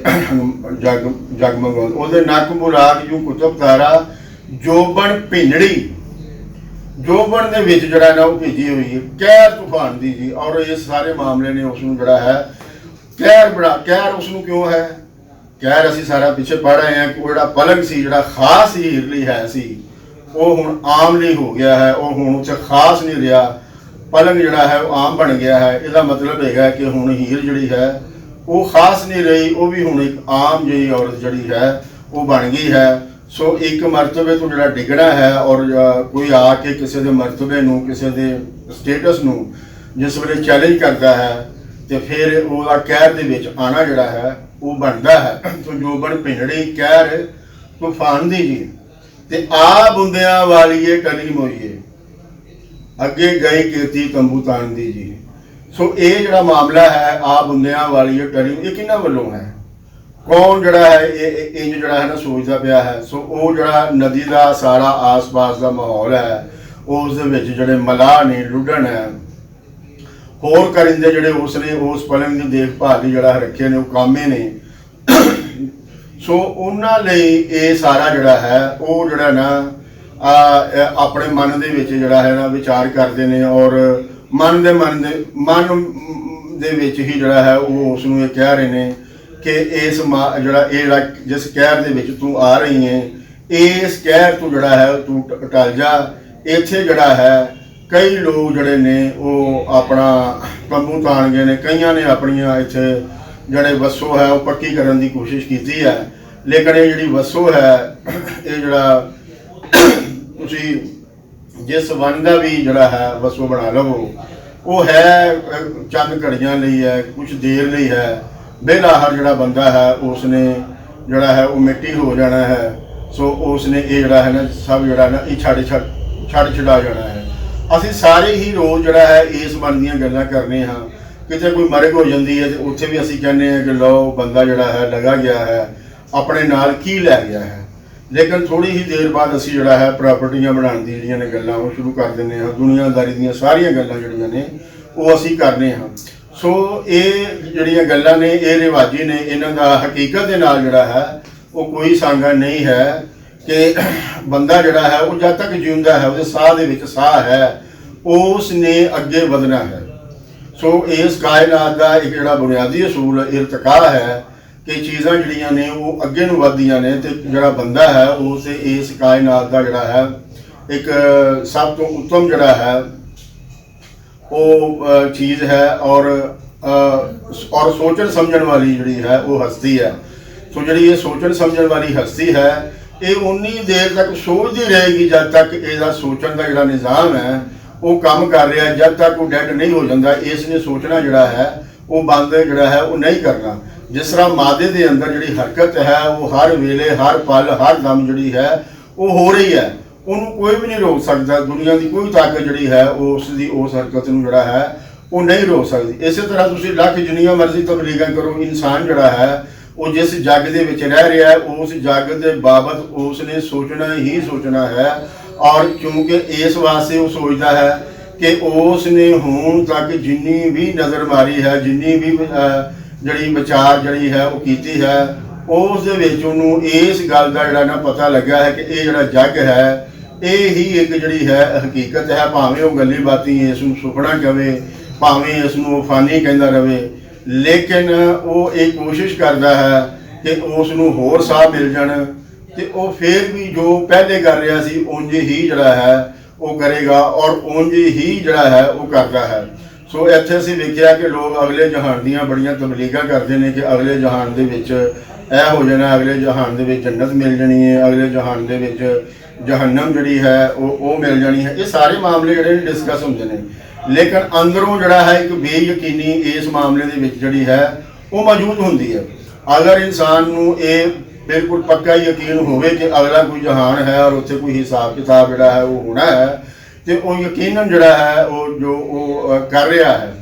ਜਗ, ਜਗਮਗਾਉਂਦਾ, ਉਹਦੇ ਨੱਕ ਮੁਰਾਕ ਜੂ ਕੁਤਬ ਤਾਰਾ ਜੋਬਣ ਭਿੰਡੜੀ ਜੋਬਨ ਦੇ ਵਿੱਚ ਜਿਹੜਾ ਨਾ ਉਹ ਭੇਜੀ ਹੋਈ ਹੈ। ਕਹਿਰ ਤੂਫਾਨ ਦੀ ਜੀ, ਔਰ ਇਹ ਸਾਰੇ ਮਾਮਲੇ ਨੇ ਉਸ ਨੂੰ ਜਿਹੜਾ ਹੈ ਕਹਿਰ ਬਣਾ ਕਹਿਰ ਉਸ ਨੂੰ ਕਿਉਂ ਹੈ? ਕਹਿਰ ਅਸੀਂ ਸਾਰਾ ਪਿੱਛੇ ਪੜ ਰਹੇ ਹਾਂ ਕਿ ਉਹ ਜਿਹੜਾ ਪਲੰਗ ਸੀ, ਜਿਹੜਾ ਖਾਸ ਹੀਰ ਲਈ ਹੈ ਸੀ, ਉਹ ਹੁਣ ਆਮ ਲਈ ਹੋ ਗਿਆ ਹੈ, ਉਹ ਹੁਣ ਉੱਥੇ ਖਾਸ ਨਹੀਂ ਰਿਹਾ। ਪਲੰਗ ਜਿਹੜਾ ਹੈ, ਉਹ ਆਮ ਬਣ ਗਿਆ ਹੈ। ਇਹਦਾ ਮਤਲਬ ਹੈਗਾ ਕਿ ਹੁਣ ਹੀਰ ਜਿਹੜੀ ਹੈ, ਉਹ ਖਾਸ ਨਹੀਂ ਰਹੀ, ਉਹ ਵੀ ਹੁਣ ਇੱਕ ਆਮ ਜਿਹੀ ਔਰਤ ਜਿਹੜੀ ਹੈ, ਉਹ ਬਣ ਗਈ ਹੈ। ਸੋ ਇੱਕ ਮਰਤਬੇ ਤੋਂ ਜਿਹੜਾ ਡਿੱਗਣਾ ਹੈ ਔਰ ਕੋਈ ਆ ਕੇ ਕਿਸੇ ਦੇ ਮਰਤਬੇ ਨੂੰ, ਕਿਸੇ ਦੇ ਸਟੇਟਸ ਨੂੰ ਜਿਸ ਵੇਲੇ ਚੈਲੰਜ ਕਰਦਾ ਹੈ, ਤੇ ਫਿਰ ਉਹਦਾ ਕਹਿਰ ਦੇ ਵਿੱਚ ਆਣਾ ਜਿਹੜਾ ਹੈ, ਉਹ ਬਣਦਾ ਹੈ। ਸੋ ਜੋ ਬਣ ਪਿੰਡੜੀ ਕਹਿਰ, ਤੂਫਾਨ ਦੀ ਜੀ। ਤੇ ਆ ਬੁੰਦਿਆਂ ਵਾਲੀਏ ਟਲੀ ਮੋਈਏ। ਅੱਗੇ ਗਏ ਕੀਰਤੀ ਤੰਬੂ ਤਾਣ ਦੀ ਜੀ। ਸੋ ਇਹ ਜਿਹੜਾ ਮਾਮਲਾ ਹੈ, ਆ ਬੁੰਦਿਆਂ ਵਾਲੀਏ ਇਹ ਇਹ ਕਿਹਨਾਂ ਵੱਲੋਂ ਹੈ? ਕੌਣ ਜਿਹੜਾ ਹੈ, ਇਹ, ਇਹ- ਇੰਜ ਜਿਹੜਾ ਹੈ ਨਾ ਸੋਚਦਾ ਪਿਆ ਹੈ, ਸੋ ਉਹ ਜਿਹੜਾ ਨਦੀ ਦਾ ਸਾਰਾ ਆਸ-ਪਾਸ ਦਾ ਮਾਹੌਲ ਹੈ, ਉਸ ਦੇ ਵਿੱਚ ਜਿਹੜੇ ਮਲਾਹ ਨੇ ਲੁੱਡਣ ਹੈ, ਹੋਰ ਕਰਿੰਦੇ ਜਿਹੜੇ ਉਸ ਨੇ, ਉਸ ਪਲੰਗ ਦੀ ਦੇਖਭਾਲ ਲਈ ਜਿਹੜਾ ਰੱਖੇ ਨੇ, ਉਹ ਕਾਮੇ ਨੇ। ਸੋ ਉਹਨਾਂ ਲਈ ਇਹ ਸਾਰਾ ਜਿਹੜਾ ਹੈ, ਉਹ ਜਿਹੜਾ ਨਾ ਆਪਣੇ ਮਨ ਦੇ ਵਿੱਚ ਜਿਹੜਾ ਹੈ ਨਾ ਵਿਚਾਰ ਕਰਦੇ ਨੇ ਔਰ ਮਨ ਦੇ ਮਨ ਦੇ ਮਨ ਦੇ ਵਿੱਚ ਹੀ ਜਿਹੜਾ ਹੈ ਉਹ ਉਸ ਨੂੰ ਇਹ ਕਹਿ ਰਹੇ ਨੇ ਕਿ ਇਸ ਮਾ- ਜਿਹੜਾ ਇਹ ਜਿਹੜਾ ਜਿਸ ਕਹਿਰ ਦੇ ਵਿੱਚ ਤੂੰ ਆ ਰਹੀ ਹੈ ਇਸ ਕਹਿਰ ਤੋਂ ਜਿਹੜਾ ਹੈ ਤੂੰ ਟਲ ਜਾ। ਇੱਥੇ ਜਿਹੜਾ ਹੈ ਕਈ ਲੋਕ ਜਿਹੜੇ ਨੇ ਉਹ ਆਪਣਾ ਤੰਬੂ ਤਾਣ ਗਏ ਨੇ, ਕਈਆਂ ਨੇ ਆਪਣੀਆਂ ਇੱਥੇ ਜਿਹੜੇ ਵਸੋ ਹੈ ਉਹ ਪੱਕੀ ਕਰਨ ਦੀ ਕੋਸ਼ਿਸ਼ ਕੀਤੀ ਹੈ। ਲੇਕਿਨ ਇਹ ਜਿਹੜੀ ਵਸੋ ਹੈ, ਇਹ ਜਿਹੜਾ ਤੁਸੀਂ ਜਿਸ ਵਨ ਦਾ ਵੀ ਜਿਹੜਾ ਹੈ ਵਸੋ ਬਣਾ ਲਵੋ, ਉਹ ਹੈ ਚੰਦ ਘੜੀਆਂ ਲਈ ਹੈ ਕੁਝ ਦੇਰ ਲਈ ਹੈ। ਬੇਲਾਹਰ ਜਿਹੜਾ ਬੰਦਾ ਹੈ ਉਸ ਨੇ ਜਿਹੜਾ ਹੈ, ਉਹ ਮਿੱਟੀ ਹੋ ਜਾਣਾ ਹੈ। ਸੋ ਉਸ ਨੇ ਇਹ ਜਿਹੜਾ ਹੈ ਨਾ, ਸਭ ਜਿਹੜਾ ਨਾ, ਇਹ ਛੱਡ ਛੱਡ ਛੱਡ ਛਡਾ ਜਾਣਾ ਹੈ। ਅਸੀਂ ਸਾਰੇ ਹੀ ਰੋਜ਼ ਜਿਹੜਾ ਹੈ, ਇਸ ਮਨ ਦੀਆਂ ਗੱਲਾਂ ਕਰਨੇ ਹਾਂ। ਕਿਤੇ ਕੋਈ ਮਰਗ ਹੋ ਜਾਂਦੀ ਹੈ, ਤੇ ਉੱਥੇ ਵੀ ਅਸੀਂ ਕਹਿੰਦੇ ਹਾਂ ਕਿ ਲਓ, ਬੰਦਾ ਜਿਹੜਾ ਹੈ, ਲਗਾ ਗਿਆ ਹੈ, ਆਪਣੇ ਨਾਲ ਕੀ ਲੈ ਗਿਆ ਹੈ। ਲੇਕਿਨ ਥੋੜੀ ਹੀ ਦੇਰ ਬਾਅਦ ਅਸੀਂ ਜਿਹੜਾ ਹੈ, ਪ੍ਰਾਪਰਟੀਆਂ ਬਣਾਉਣ ਦੀ ਜਿਹੜੀਆਂ ਨੇ ਗੱਲਾਂ ਉਹ ਸ਼ੁਰੂ ਕਰ ਦਿੰਦੇ ਹਾਂ। ਦੁਨੀਆਦਾਰੀ ਦੀਆਂ ਸਾਰੀਆਂ ਗੱਲਾਂ ਜਿਹੜੀਆਂ ਨੇ, ਉਹ ਅਸੀਂ ਕਰਨੇ ਹਾਂ। ਸੋ ਇਹ ਜਿਹੜੀਆਂ ਗੱਲਾਂ ਨੇ, ਇਹ ਰਿਵਾਜੀ ਨੇ, ਇਹਨਾਂ ਦਾ ਹਕੀਕਤ ਦੇ ਨਾਲ ਜਿਹੜਾ ਹੈ, ਉਹ ਕੋਈ ਸੰਗਾ ਨਹੀਂ ਹੈ ਕਿ ਬੰਦਾ ਜਿਹੜਾ ਹੈ, ਉਹ ਜਦ ਤੱਕ ਜਿਉਂਦਾ ਹੈ, ਉਹਦੇ ਸਾਹ ਦੇ ਵਿੱਚ ਸਾਹ ਹੈ ਉਸ ਨੇ ਅੱਗੇ ਵਧਣਾ ਹੈ। ਸੋ ਇਸ ਕਾਇਨਾਤ ਦਾ ਇੱਕ ਜਿਹੜਾ ਬੁਨਿਆਦੀ ਅਸੂਲ, ਇਰਤਕਾ ਹੈ ਕਿ ਚੀਜ਼ਾਂ ਜਿਹੜੀਆਂ ਨੇ, ਉਹ ਅੱਗੇ ਨੂੰ ਵਧਦੀਆਂ ਨੇ ਤੇ ਜਿਹੜਾ ਬੰਦਾ ਹੈ ਉਸ ਇਸ ਕਾਇਨਾਤ ਦਾ ਜਿਹੜਾ ਹੈ, ਇੱਕ ਸਭ ਤੋਂ ਉੱਤਮ ਜਿਹੜਾ ਹੈ ਉਹ ਚੀਜ਼ ਹੈ ਔਰ ਔਰ ਸੋਚਣ ਸਮਝਣ ਵਾਲੀ ਜਿਹੜੀ ਹੈ, ਉਹ ਹਸਤੀ ਹੈ। ਸੋ ਜਿਹੜੀ ਇਹ ਸੋਚਣ ਸਮਝਣ ਵਾਲੀ ਹਸਤੀ ਹੈ, ਇਹ ਉਨੀ ਦੇਰ ਤੱਕ ਸੋਚਦੀ ਰਹੇਗੀ ਜਦ ਤੱਕ ਇਹਦਾ ਸੋਚਣ ਦਾ ਜਿਹੜਾ ਨਿਜ਼ਾਮ ਹੈ, ਉਹ ਕੰਮ ਕਰ ਰਿਹਾ, ਜਦ ਤੱਕ ਉਹ ਡੈਡ ਨਹੀਂ ਹੋ ਜਾਂਦਾ ਇਸ ਨੇ ਸੋਚਣਾ ਜਿਹੜਾ ਹੈ, ਉਹ ਬੰਦ ਜਿਹੜਾ ਹੈ, ਉਹ ਨਹੀਂ ਕਰਨਾ। ਜਿਸ ਤਰ੍ਹਾਂ ਮਾਦੇ ਦੇ ਅੰਦਰ ਜਿਹੜੀ ਹਰਕਤ ਹੈ, ਉਹ ਹਰ ਵੇਲੇ, ਹਰ ਪਲ, ਹਰ ਦਮ ਜਿਹੜੀ ਹੈ, ਉਹ ਹੋ ਰਹੀ ਹੈ। ਉਹਨੂੰ ਕੋਈ ਵੀ ਨਹੀਂ ਰੋਕ ਸਕਦਾ, ਦੁਨੀਆ ਦੀ ਕੋਈ ਤਾਕਤ ਜਿਹੜੀ ਹੈ, ਉਸ ਦੀ ਉਸ ਹਰਕਤ ਨੂੰ ਜਿਹੜਾ ਹੈ, ਉਹ ਨਹੀਂ ਰੋਕ ਸਕਦੀ। ਇਸੇ ਤਰ੍ਹਾਂ ਤੁਸੀਂ ਲੱਖ ਜਿੰਨੀਆਂ ਮਰਜ਼ੀ ਤਬਲੀਗਾਂ ਕਰੋ, ਇਨਸਾਨ ਜਿਹੜਾ ਹੈ, ਉਹ ਜਿਸ ਜੱਗ ਦੇ ਵਿੱਚ ਰਹਿ ਰਿਹਾ ਹੈ, ਉਸ ਜੱਗ ਦੇ ਬਾਬਤ ਉਸ ਨੇ ਸੋਚਣਾ ਹੀ ਸੋਚਣਾ ਹੈ। ਔਰ ਕਿਉਂਕਿ ਇਸ ਵਾਸਤੇ ਉਹ ਸੋਚਦਾ ਹੈ ਕਿ ਉਸ ਨੇ ਹੁਣ ਤੱਕ ਜਿੰਨੀ ਵੀ ਨਜ਼ਰ ਮਾਰੀ ਹੈ, ਜਿੰਨੀ ਵੀ ਜਿਹੜੀ ਵਿਚਾਰ ਜਿਹੜੀ ਹੈ, ਉਹ ਕੀਤੀ ਹੈ, ਉਸ ਦੇ ਵਿੱਚ ਉਹਨੂੰ ਇਸ ਗੱਲ ਦਾ ਜਿਹੜਾ ਨਾ ਪਤਾ ਲੱਗਾ ਹੈ ਕਿ ਇਹ ਜਿਹੜਾ ਜੱਗ ਹੈ ਇਹ ਹੀ ਇੱਕ ਜਿਹੜੀ ਹੈ ਹਕੀਕਤ ਹੈ, ਭਾਵੇਂ ਉਹ ਗੱਲੀ ਬਾਤੀ ਇਸ ਨੂੰ ਸੁਪਨਾ ਕਵੇ, ਭਾਵੇਂ ਇਸ ਨੂੰ ਫਾਨੀ ਕਹਿੰਦਾ ਰਵੇ, ਲੇਕਿਨ ਉਹ ਇਹ ਕੋਸ਼ਿਸ਼ ਕਰਦਾ ਹੈ ਕਿ ਉਸ ਨੂੰ ਹੋਰ ਸਾਹ ਮਿਲ ਜਾਣ ਤੇ ਉਹ ਫੇਰ ਵੀ ਜੋ ਪਹਿਲੇ ਕਰ ਰਿਹਾ ਸੀ, ਉਂਝ ਹੀ ਜਿਹੜਾ ਹੈ ਉਹ ਕਰੇਗਾ ਔਰ ਉਂਝ ਹੀ ਜਿਹੜਾ ਹੈ ਉਹ ਕਰਦਾ ਹੈ। ਸੋ ਇੱਥੇ ਅਸੀਂ ਵੇਖਿਆ ਕਿ ਲੋਕ ਅਗਲੇ ਜਹਾਨ ਦੀਆਂ ਬੜੀਆਂ ਤਬਲੀਗਾਂ ਕਰਦੇ ਨੇ ਕਿ ਅਗਲੇ ਜਹਾਨ ਦੇ ਵਿੱਚ ਇਹ ਹੋ ਜਾਣਾ ਅਗਲੇ ਜਹਾਨ ਦੇ ਵਿੱਚ ਜੰਨਤ ਮਿਲ ਜਾਣੀ ਹੈ, ਅਗਲੇ ਜਹਾਨ ਦੇ ਵਿੱਚ ਜਹੰਨਮ ਜਿਹੜੀ ਹੈ, ਉਹ ਉਹ ਮਿਲ ਜਾਣੀ ਹੈ। ਇਹ ਸਾਰੇ ਮਾਮਲੇ ਜਿਹੜੇ ਨੇ ਡਿਸਕਸ ਹੁੰਦੇ ਨੇ। ਲੇਕਿਨ ਅੰਦਰੋਂ ਜਿਹੜਾ ਹੈ, ਇੱਕ ਬੇਯਕੀਨੀ ਇਸ ਮਾਮਲੇ ਦੇ ਵਿੱਚ ਜਿਹੜੀ ਹੈ, ਉਹ ਮੌਜੂਦ ਹੁੰਦੀ ਹੈ। ਅਗਰ ਇਨਸਾਨ ਨੂੰ ਇਹ ਬਿਲਕੁਲ ਪੱਕਾ ਯਕੀਨ ਹੋਵੇ ਕਿ ਅਗਲਾ ਕੋਈ ਜਹਾਨ ਹੈ ਔਰ ਉੱਥੇ ਕੋਈ ਹਿਸਾਬ ਕਿਤਾਬ ਜਿਹੜਾ ਹੈ, ਉਹ ਹੋਣਾ ਹੈ, ਤੇ ਉਹ ਯਕੀਨਨ ਜਿਹੜਾ ਹੈ, ਉਹ ਜੋ ਉਹ ਕਰ ਰਿਹਾ ਹੈ,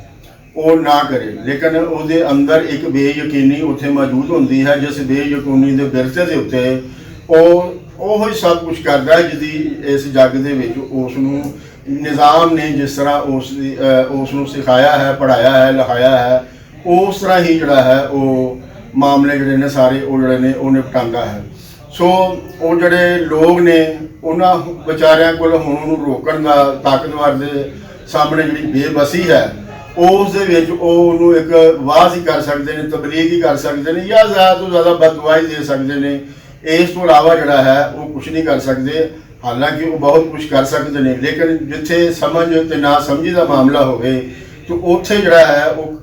ਉਹ ਨਾ ਕਰੇ। ਲੇਕਿਨ ਉਹਦੇ ਅੰਦਰ ਇੱਕ ਬੇਯਕੀਨੀ ਉੱਥੇ ਮੌਜੂਦ ਹੁੰਦੀ ਹੈ, ਜਿਸ ਬੇਯਕੀਨੀ ਦੇ ਬਿਰਤੇ ਦੇ ਉੱਤੇ ਉਹ ਉਹ ਹੀ ਸਭ ਕੁਝ ਕਰਦਾ ਹੈ ਜਿਹਦੀ ਇਸ ਜੱਗ ਦੇ ਵਿੱਚ ਉਸ ਨੂੰ ਨਿਜ਼ਾਮ ਨੇ ਜਿਸ ਤਰ੍ਹਾਂ ਉਸ ਦੀ ਉਸ ਨੂੰ ਸਿਖਾਇਆ ਹੈ ਪੜਾਇਆ ਹੈ, ਲਿਖਾਇਆ ਹੈ, ਉਸ ਤਰ੍ਹਾਂ ਹੀ ਜਿਹੜਾ ਹੈ ਉਹ ਮਾਮਲੇ ਜਿਹੜੇ ਨੇ ਸਾਰੇ ਉਹ ਜਿਹੜੇ ਨੇ ਉਹ ਨਿਪਟਾਂਦਾ ਹੈ। ਸੋ ਉਹ ਜਿਹੜੇ ਲੋਕ ਨੇ ਉਹਨਾਂ ਵਿਚਾਰਿਆਂ ਕੋਲ ਹੁਣ ਉਹਨੂੰ ਰੋਕਣ ਦਾ ਤਾਕਤਵਰ ਦੇ ਸਾਹਮਣੇ ਜਿਹੜੀ ਬੇਬਸੀ ਹੈ, ਉਸ ਦੇ ਵਿੱਚ ਉਹ ਉਹਨੂੰ ਇੱਕ ਵਾਅਜ਼ ਹੀ ਕਰ ਸਕਦੇ ਨੇ, ਤਬਲੀਗ ਹੀ ਕਰ ਸਕਦੇ ਨੇ ਜਾਂ ਜ਼ਿਆਦਾ ਤੋਂ ਜ਼ਿਆਦਾ ਬਦਦੁਆਈ ਦੇ ਸਕਦੇ ਨੇ। ਇਸ ਤੋਂ ਇਲਾਵਾ ਜਿਹੜਾ ਹੈ, ਉਹ ਕੁਝ ਨਹੀਂ ਕਰ ਸਕਦੇ। ਹਾਲਾਂਕਿ ਉਹ ਬਹੁਤ ਕੁਝ ਕਰ ਸਕਦੇ ਨੇ, ਲੇਕਿਨ ਜਿੱਥੇ ਸਮਝ ਤੇ ਨਾ ਸਮਝੀ ਦਾ ਮਾਮਲਾ ਹੋਵੇ, ਤੇ ਉੱਥੇ ਜਿਹੜਾ ਹੈ, ਉਹ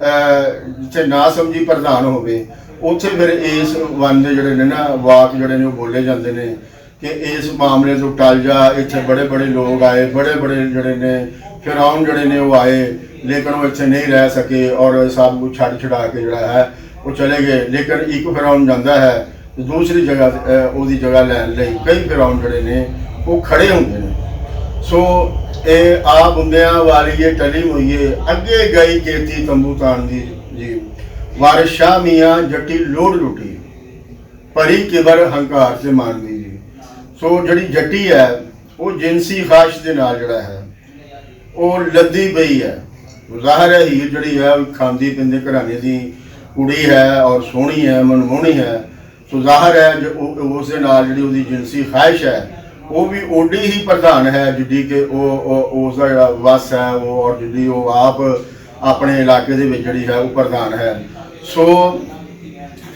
ਜਿੱਥੇ ਨਾ ਸਮਝੀ ਪ੍ਰਧਾਨ ਹੋਵੇ, ਉੱਥੇ ਫਿਰ ਇਸ ਵਨ ਦੇ ਜਿਹੜੇ ਨੇ ਨਾ, ਵਾਕ ਜਿਹੜੇ ਨੇ ਉਹ ਬੋਲੇ ਜਾਂਦੇ ਨੇ ਕਿ ਇਸ ਮਾਮਲੇ ਤੋਂ ਟਲ ਜਾ, ਇੱਥੇ ਬੜੇ ਬੜੇ ਲੋਕ ਆਏ, ਬੜੇ ਬੜੇ ਜਿਹੜੇ ਨੇ, ਫਿਰੌਨ ਜਿਹੜੇ ਨੇ ਉਹ ਆਏ, ਲੇਕਿਨ ਉਹ ਇੱਥੇ ਨਹੀਂ ਰਹਿ ਸਕੇ ਔਰ ਸਭ ਕੁਝ ਛੱਡ ਛਡਾ ਕੇ ਜਿਹੜਾ ਹੈ, ਉਹ ਚਲੇ ਗਏ। ਲੇਕਿਨ ਇੱਕ ਫਿਰੌਨ ਜਾਂਦਾ ਹੈ ਤੇ ਦੂਸਰੀ ਜਗ੍ਹਾ ਤੇ, ਅਹ, ਉਹਦੀ ਜਗ੍ਹਾ ਲੈਣ ਲਈ। ਕਈ ਗਰਾਊਂਡ ਜਿਹੜੇ ਨੇ ਉਹ ਖੜੇ ਹੁੰਦੇ ਨੇ। ਸੋ ਇਹ ਆ ਬੰਦਿਆਂ ਵਾਲੀ ਟਲੀ ਹੋਈ ਅੱਗੇ ਗਈ ਕੀਤੀ ਤੰਬੂ ਤਾਣ ਦੀ ਜੀ। ਵਾਰਿਸ ਸ਼ਾਹ ਮੀਆਂ ਜੱਟੀ ਲੋੜ ਲੁੱਟੀ। ਪਰੀ ਕਿਬਰ ਹੰਕਾਰ ਤੇ ਮਾਨਦੀ ਜੀ। ਸੋ ਜਿਹੜੀ ਜੱਟੀ ਹੈ ਉਹ ਜਿਨਸੀ ਖਾਸ਼ ਦੇ ਨਾਲ ਜਿਹੜਾ ਹੈ ਉਹ ਲੱਦੀ ਪਈ ਹੈ। ਜ਼ਾਹਰ ਹੈ ਹੀਰ ਜਿਹੜੀ ਹੈ ਉਹ ਖਾਂਦੀ ਪਿੰਦੇ ਘਰਾਣੇ ਦੀ ਕੁੜੀ ਹੈ ਔਰ ਸੋਹਣੀ ਹੈ ਮਨਮੋਹਣੀ ਹੈ। ਸੋ ਜ਼ਾਹਰ ਹੈ ਜੋ ਉਹ- ਉਸ ਦੇ ਨਾਲ ਜਿਹੜੀ ਉਹਦੀ ਜਿਨਸੀ ਖਾਹਿਸ਼ ਹੈ, ਉਹ ਵੀ ਓਡੀ ਹੀ ਪ੍ਰਧਾਨ ਹੈ, ਜਿੱਡੀ ਕਿ ਉਹ ਉਹ- ਉਸ ਦਾ ਜਿਹੜਾ ਵਸ ਹੈ, ਉਹ ਔਰ ਜਿੱਡੀ ਉਹ ਆਪ ਆਪਣੇ ਇਲਾਕੇ ਦੇ ਵਿੱਚ ਜਿਹੜੀ ਹੈ, ਉਹ ਪ੍ਰਧਾਨ ਹੈ। ਸੋ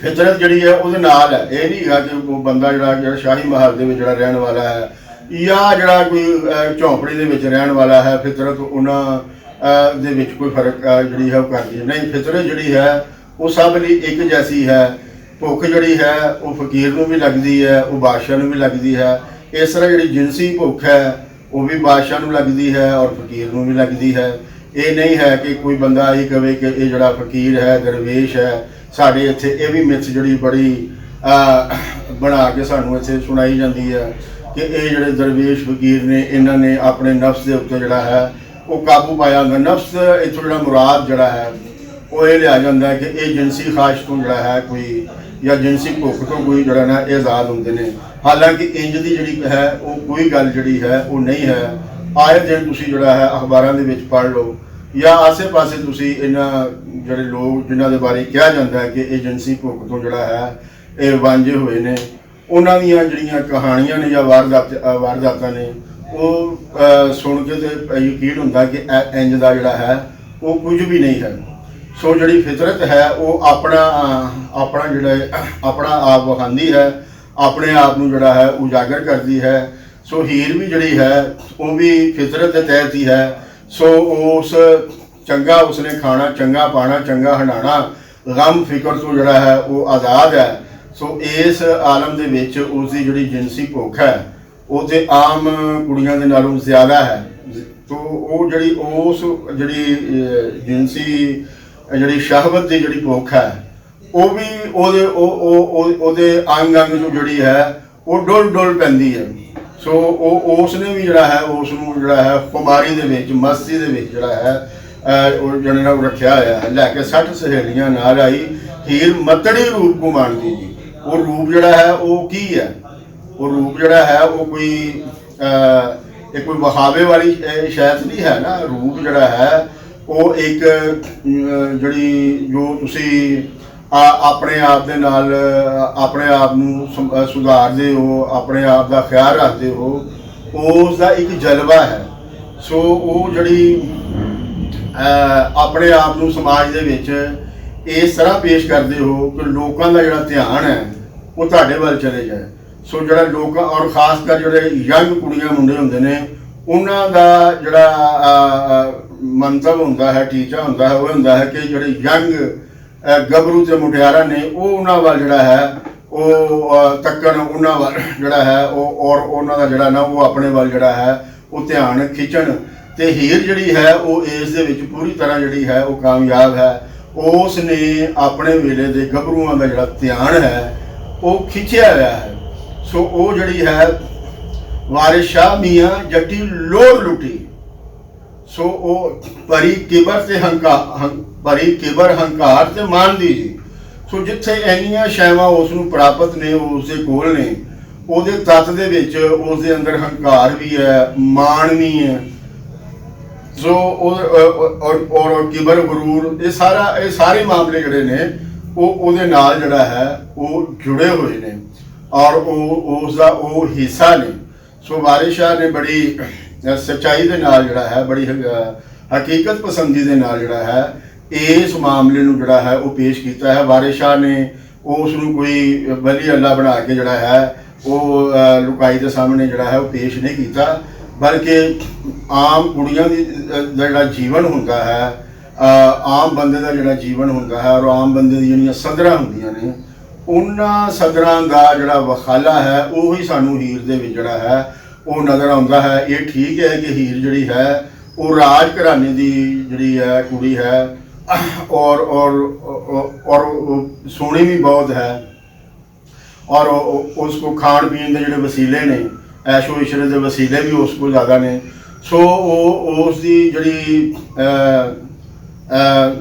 ਫਿਤਰਤ ਜਿਹੜੀ ਹੈ, ਉਹਦੇ ਨਾਲ ਹੈ। ਇਹ ਨਹੀਂ ਹੈਗਾ ਕਿ ਉਹ ਬੰਦਾ ਜਿਹੜਾ ਜਿਹੜਾ ਸ਼ਾਹੀ ਮਹੱਲ ਦੇ ਵਿੱਚ ਜਿਹੜਾ ਰਹਿਣ ਵਾਲਾ ਹੈ, ਜਾਂ ਜਿਹੜਾ ਕੋਈ ਝੌਂਪੜੀ ਦੇ ਵਿੱਚ ਰਹਿਣ ਵਾਲਾ ਹੈ, ਫਿਤਰਤ ਉਹਨਾਂ ਦੇ ਵਿੱਚ ਕੋਈ ਫ਼ਰਕ ਜਿਹੜੀ ਹੈ, ਉਹ ਕਰਦੀ ਹੈ। ਨਹੀਂ, ਫਿਤਰਤ ਜਿਹੜੀ ਹੈ, ਉਹ ਸਭ ਲਈ ਇੱਕ ਜੈਸੀ ਹੈ। ਭੁੱਖ ਜਿਹੜੀ ਹੈ, ਉਹ ਫਕੀਰ ਨੂੰ ਵੀ ਲੱਗਦੀ ਹੈ, ਉਹ ਬਾਦਸ਼ਾਹ ਨੂੰ ਵੀ ਲੱਗਦੀ ਹੈ। ਇਸ ਤਰ੍ਹਾਂ ਜਿਹੜੀ ਜਿਨਸੀ ਭੁੱਖ ਹੈ, ਉਹ ਵੀ ਬਾਦਸ਼ਾਹ ਨੂੰ ਲੱਗਦੀ ਹੈ ਔਰ ਫਕੀਰ ਨੂੰ ਵੀ ਲੱਗਦੀ ਹੈ। ਇਹ ਨਹੀਂ ਹੈ ਕਿ ਕੋਈ ਬੰਦਾ ਇਹ ਕਵੇ ਕਿ ਇਹ ਜਿਹੜਾ ਫਕੀਰ ਹੈ, ਦਰਵੇਸ਼ ਹੈ, ਸਾਡੇ ਇੱਥੇ ਇਹ ਵੀ ਮਿੱਥ ਜਿਹੜੀ ਬੜੀ ਬਣਾ ਕੇ ਸਾਨੂੰ ਇੱਥੇ ਸੁਣਾਈ ਜਾਂਦੀ ਹੈ ਕਿ ਇਹ ਜਿਹੜੇ ਦਰਵੇਸ਼ ਫਕੀਰ ਨੇ, ਇਹਨਾਂ ਨੇ ਆਪਣੇ ਨਫਸ ਦੇ ਉੱਤੇ ਜਿਹੜਾ ਹੈ, ਉਹ ਕਾਬੂ ਪਾਇਆ ਹੁੰਦਾ। ਨਫਸ ਇੱਥੋਂ ਜਿਹੜਾ ਮੁਰਾਦ ਜਿਹੜਾ ਹੈ, ਉਹ ਇਹ ਲਿਆ ਜਾਂਦਾ ਕਿ ਇਹ ਜਿਨਸੀ ਖਾਸ਼ ਤੋਂ ਜਿਹੜਾ ਹੈ, ਕੋਈ ਜਾਂ ਜਿਨਸੀ ਭੁੱਖ ਤੋਂ ਕੋਈ ਜਿਹੜਾ ਨਾ ਇਹ ਆਜ਼ਾਦ ਹੁੰਦੇ ਨੇ। ਹਾਲਾਂਕਿ ਇੰਜ ਦੀ ਜਿਹੜੀ ਹੈ, ਉਹ ਕੋਈ ਗੱਲ ਜਿਹੜੀ ਹੈ, ਉਹ ਨਹੀਂ ਹੈ। ਆਏ ਦਿਨ ਤੁਸੀਂ ਜਿਹੜਾ ਹੈ, ਅਖਬਾਰਾਂ ਦੇ ਵਿੱਚ ਪੜ੍ਹ ਲਓ। ਜਾਂ ਆਸੇ-ਪਾਸੇ ਤੁਸੀਂ ਇਹਨਾਂ ਜਿਹੜੇ ਲੋਕ ਜਿਨ੍ਹਾਂ ਦੇ ਬਾਰੇ ਕਿਹਾ ਜਾਂਦਾ ਹੈ ਕਿ ਇਹ ਜਿਨਸੀ ਭੁੱਖ ਤੋਂ ਜਿਹੜਾ ਹੈ, ਇਹ ਵਾਂਝੇ ਹੋਏ ਨੇ। ਉਹਨਾਂ ਦੀਆਂ ਜਿਹੜੀਆਂ ਕਹਾਣੀਆਂ ਨੇ ਜਾਂ ਵਾਰਦਾਤ, ਵਾਰਦਾਤਾਂ ਨੇ, ਉਹ ਸੁਣ ਕੇ ਤੇ ਯਕੀਨ ਹੁੰਦਾ ਕਿ ਇਹ ਇੰਜ ਦਾ ਜਿਹੜਾ ਹੈ, ਉਹ ਕੁਝ ਵੀ ਨਹੀਂ ਹੈ। ਸੋ ਜਿਹੜੀ ਫਿਤਰਤ ਹੈ ਉਹ ਆਪਣਾ ਆਪਣਾ ਜਿਹੜਾ ਆਪਣਾ ਆਪ ਵਖਾਂਦੀ ਹੈ ਆਪਣੇ ਆਪ ਨੂੰ ਜਿਹੜਾ ਹੈ ਉਜਾਗਰ ਕਰਦੀ ਹੈ। ਸੋ ਹੀਰ ਵੀ ਜਿਹੜੀ ਹੈ ਉਹ ਵੀ ਫਿਤਰਤ ਦੇ ਤਹਿਤ ਹੀ ਹੈ। ਸੋ ਉਸ ਚੰਗਾ ਉਸਨੇ ਖਾਣਾ ਚੰਗਾ ਪਾਣਾ ਚੰਗਾ ਹੰਡਾਣਾ ਗਮ ਫਿਕਰ ਤੋਂ ਜਿਹੜਾ ਹੈ ਉਹ ਆਜ਼ਾਦ ਹੈ। ਸੋ ਇਸ ਆਲਮ ਦੇ ਵਿੱਚ ਉਸ ਦੀ ਜਿਹੜੀ ਜਿਨਸੀ ਭੁੱਖ ਹੈ ਉਹ ਤੇ ਆਮ ਕੁੜੀਆਂ ਦੇ ਨਾਲੋਂ ਜ਼ਿਆਦਾ ਹੈ। ਤੋ ਉਹ ਜਿਹੜੀ ਉਸ ਜਿਹੜੀ ਅਹ, ਜਿਨਸੀ ਜਿਹੜੀ ਸ਼ਹਵਤ ਦੀ ਜਿਹੜੀ ਭੁੱਖ ਹੈ, ਉਹ ਵੀ ਉਹਦੇ ਉਹ ਉਹਦੇ ਅੰਗ ਅੰਗ ਨੂੰ ਜਿਹੜੀ ਹੈ, ਉਹ ਡੁੱਲ ਡੁੱਲ ਪੈਂਦੀ ਹੈ। ਸੋ ਉਹ ਉਸ ਨੇ ਵੀ ਜਿਹੜਾ ਹੈ ਉਸ ਨੂੰ ਜਿਹੜਾ ਹੈ ਖੁਮਾਰੀ ਦੇ ਵਿੱਚ ਮਸਤੀ ਦੇ ਵਿੱਚ ਜਿਹੜਾ ਹੈ ਉਹ ਜਿਹੜੇ ਨਾਲ ਰੱਖਿਆ ਹੋਇਆ ਹੈ। ਲੈ ਕੇ 60 ਸਹੇਲੀਆਂ ਨਾਲ ਆਈ ਹੀਰ ਮਤੜੀ ਰੂਪ ਕੋ ਮੰਨਦੀ ਜੀ। ਉਹ ਰੂਪ ਜਿਹੜਾ ਹੈ, ਉਹ ਕੀ ਹੈ? ਉਹ ਰੂਪ ਜਿਹੜਾ ਹੈ, ਉਹ ਕੋਈ ਇਹ ਕੋਈ ਵਹਾਵੇ ਵਾਲੀ ਸ਼ਾਇਦ ਨਹੀਂ ਹੈ ਨਾ। ਰੂਪ ਜਿਹੜਾ ਹੈ ਉਹ ਇੱਕ ਜਿਹੜੀ ਜੋ ਤੁਸੀਂ ਆਪਣੇ ਆਪ ਦੇ ਨਾਲ, ਆਪਣੇ ਆਪ ਨੂੰ ਸੰ- ਸੁਧਾਰਦੇ ਹੋ, ਆਪਣੇ ਆਪ ਦਾ ਖਿਆਲ ਰੱਖਦੇ ਹੋ ਉਸ ਦਾ ਇੱਕ ਜਲਵਾ ਹੈ। ਸੋ ਉਹ ਜਿਹੜੀ ਆਪਣੇ ਆਪ ਨੂੰ ਸਮਾਜ ਦੇ ਵਿੱਚ ਇਸ ਤਰ੍ਹਾਂ ਪੇਸ਼ ਕਰਦੇ ਹੋ ਕਿ ਲੋਕਾਂ ਦਾ ਜਿਹੜਾ ਧਿਆਨ ਹੈ, ਉਹ ਤੁਹਾਡੇ ਵੱਲ ਚਲੇ ਜਾਏ। ਸੋ ਜਿਹੜਾ ਲੋਕਾਂ, ਔਰ ਖਾਸ ਕਰ ਜਿਹੜੇ ਯੰਗ ਕੁੜੀਆਂ, ਮੁੰਡੇ ਹੁੰਦੇ ਨੇ, ਉਹਨਾਂ ਦਾ ਜਿਹੜਾ ਮੰਤਵ ਹੁੰਦਾ ਹੈ, ਟੀਚਾ ਹੁੰਦਾ ਹੈ, ਉਹ ਹੁੰਦਾ ਹੈ ਕਿ ਜਿਹੜੇ ਯੰਗ ਗੱਭਰੂ ਤੇ ਮੁਟਿਆਰਾਂ ਨੇ, ਉਹ ਉਹਨਾਂ ਵੱਲ ਜਿਹੜਾ ਹੈ, ਉਹ ਤੱਕਣ ਉਹਨਾਂ ਵੱਲ ਜਿਹੜਾ ਹੈ, ਉਹ, ਔਰ ਉਹਨਾਂ ਦਾ ਜਿਹੜਾ ਨਾ, ਉਹ ਆਪਣੇ ਵੱਲ ਜਿਹੜਾ ਹੈ, ਉਹ ਧਿਆਨ ਖਿੱਚਣ। ਤੇ ਹੀਰ ਜਿਹੜੀ ਹੈ, ਉਹ ਇਸ ਦੇ ਵਿੱਚ ਪੂਰੀ ਤਰ੍ਹਾਂ ਜਿਹੜੀ ਹੈ, ਉਹ ਕਾਮਯਾਬ ਹੈ। ਉਸ ਨੇ ਆਪਣੇ ਵੇਲੇ ਦੇ ਗੱਭਰੂਆਂ ਦਾ ਜਿਹੜਾ ਧਿਆਨ ਹੈ, ਉਹ ਖਿੱਚਿਆ ਹੋਇਆ ਹੈ। ਸੋ ਉਹ ਜਿਹੜੀ ਹੈ, ਵਾਰਿਸ ਮੀਆਂ ਜੱਟੀ ਲੋਰ ਲੁੱਟੀ। ਸੋ ਉਹ ਭਰੀ ਕਿਬਰ ਤੇ ਹੰਕਾਰ ਭਰੀ ਕਿਬਰ ਹੰਕਾਰ ਤੇ ਮਾਨਦੀ ਜੀ। ਸੋ ਜਿੱਥੇ ਇੰਨੀਆਂ ਸ਼ੈਵਾਂ ਉਸ ਨੂੰ ਪ੍ਰਾਪਤ ਨੇ ਉਸ ਦੇ ਕੋਲ ਨੇ। ਉਹਦੇ ਤੱਤ ਦੇ ਵਿੱਚ ਉਸ ਦੇ ਅੰਦਰ ਹੰਕਾਰ ਵੀ ਹੈ ਮਾਣ ਵੀ ਹੈ। ਸੋ ਔਰ ਔਰ ਕਿਬਰ, ਗਰੂਰ, ਇਹ ਸਾਰਾ, ਇਹ ਸਾਰੇ ਮਾਮਲੇ ਜਿਹੜੇ ਨੇ, ਉਹ ਉਹਦੇ ਨਾਲ ਜਿਹੜਾ ਹੈ, ਉਹ ਜੁੜੇ ਹੋਏ ਨੇ। ਔਰ ਉਹ ਉਸ ਦਾ ਉਹ ਹਿੱਸਾ ਨੇ। ਸੋ ਵਾਰਿਸ ਸ਼ਾਹ ਨੇ ਬੜੀ ਸੱਚਾਈ ਦੇ ਨਾਲ ਜਿਹੜਾ ਹੈ, ਬੜੀ ਹਕੀਕਤ ਪਸੰਦੀ ਦੇ ਨਾਲ ਜਿਹੜਾ ਹੈ, ਇਸ ਮਾਮਲੇ ਨੂੰ ਜਿਹੜਾ ਹੈ ਉਹ ਪੇਸ਼ ਕੀਤਾ ਹੈ। ਵਾਰਿਸ ਨੇ ਉਸ ਨੂੰ ਕੋਈ ਵਲੀ ਅੱਲਾ ਬਣਾ ਕੇ ਜਿਹੜਾ ਹੈ, ਉਹ ਲੁਕਾਈ ਦੇ ਸਾਹਮਣੇ ਜਿਹੜਾ ਹੈ, ਉਹ ਪੇਸ਼ ਨਹੀਂ ਕੀਤਾ। ਬਲਕਿ ਆਮ ਕੁੜੀਆਂ ਦੀ ਦਾ ਜਿਹੜਾ ਜੀਵਨ ਹੁੰਦਾ ਹੈ ਆਮ ਬੰਦੇ ਦਾ ਜਿਹੜਾ ਜੀਵਨ ਹੁੰਦਾ ਹੈ ਔਰ ਆਮ ਬੰਦੇ ਦੀ ਜਿਹੜੀਆਂ ਸਦਰਾਂ ਹੁੰਦੀਆਂ ਨੇ, ਉਹਨਾਂ ਸਦਰਾਂ ਦਾ ਜਿਹੜਾ ਵਖਾਲਾ ਹੈ, ਉਹ ਹੀ ਸਾਨੂੰ ਹੀਰ ਦੇ ਵਿੱਚ ਜਿਹੜਾ ਹੈ ਉਹ ਨਜ਼ਰ ਆਉਂਦਾ ਹੈ ਇਹ ਠੀਕ ਹੈ ਕਿ ਹੀਰ ਜਿਹੜੀ ਹੈ ਉਹ ਰਾਜ ਘਰਾਣੇ ਦੀ ਜਿਹੜੀ ਹੈ ਕੁੜੀ ਹੈ। ਔਰ ਔਰ ਔਰ ਸੋਹਣੀ ਵੀ ਬਹੁਤ ਹੈ। ਔਰ ਉਸ ਕੋ ਖਾਣ ਪੀਣ ਦੇ ਜਿਹੜੇ ਵਸੀਲੇ ਨੇ ਐਸ਼ੋ ਇਸ਼ਰੇ ਦੇ ਵਸੀਲੇ ਵੀ ਉਸ ਕੋਲ ਜ਼ਿਆਦਾ ਨੇ। ਸੋ ਉਹ ਉਸ ਦੀ ਜਿਹੜੀ ਅਹ,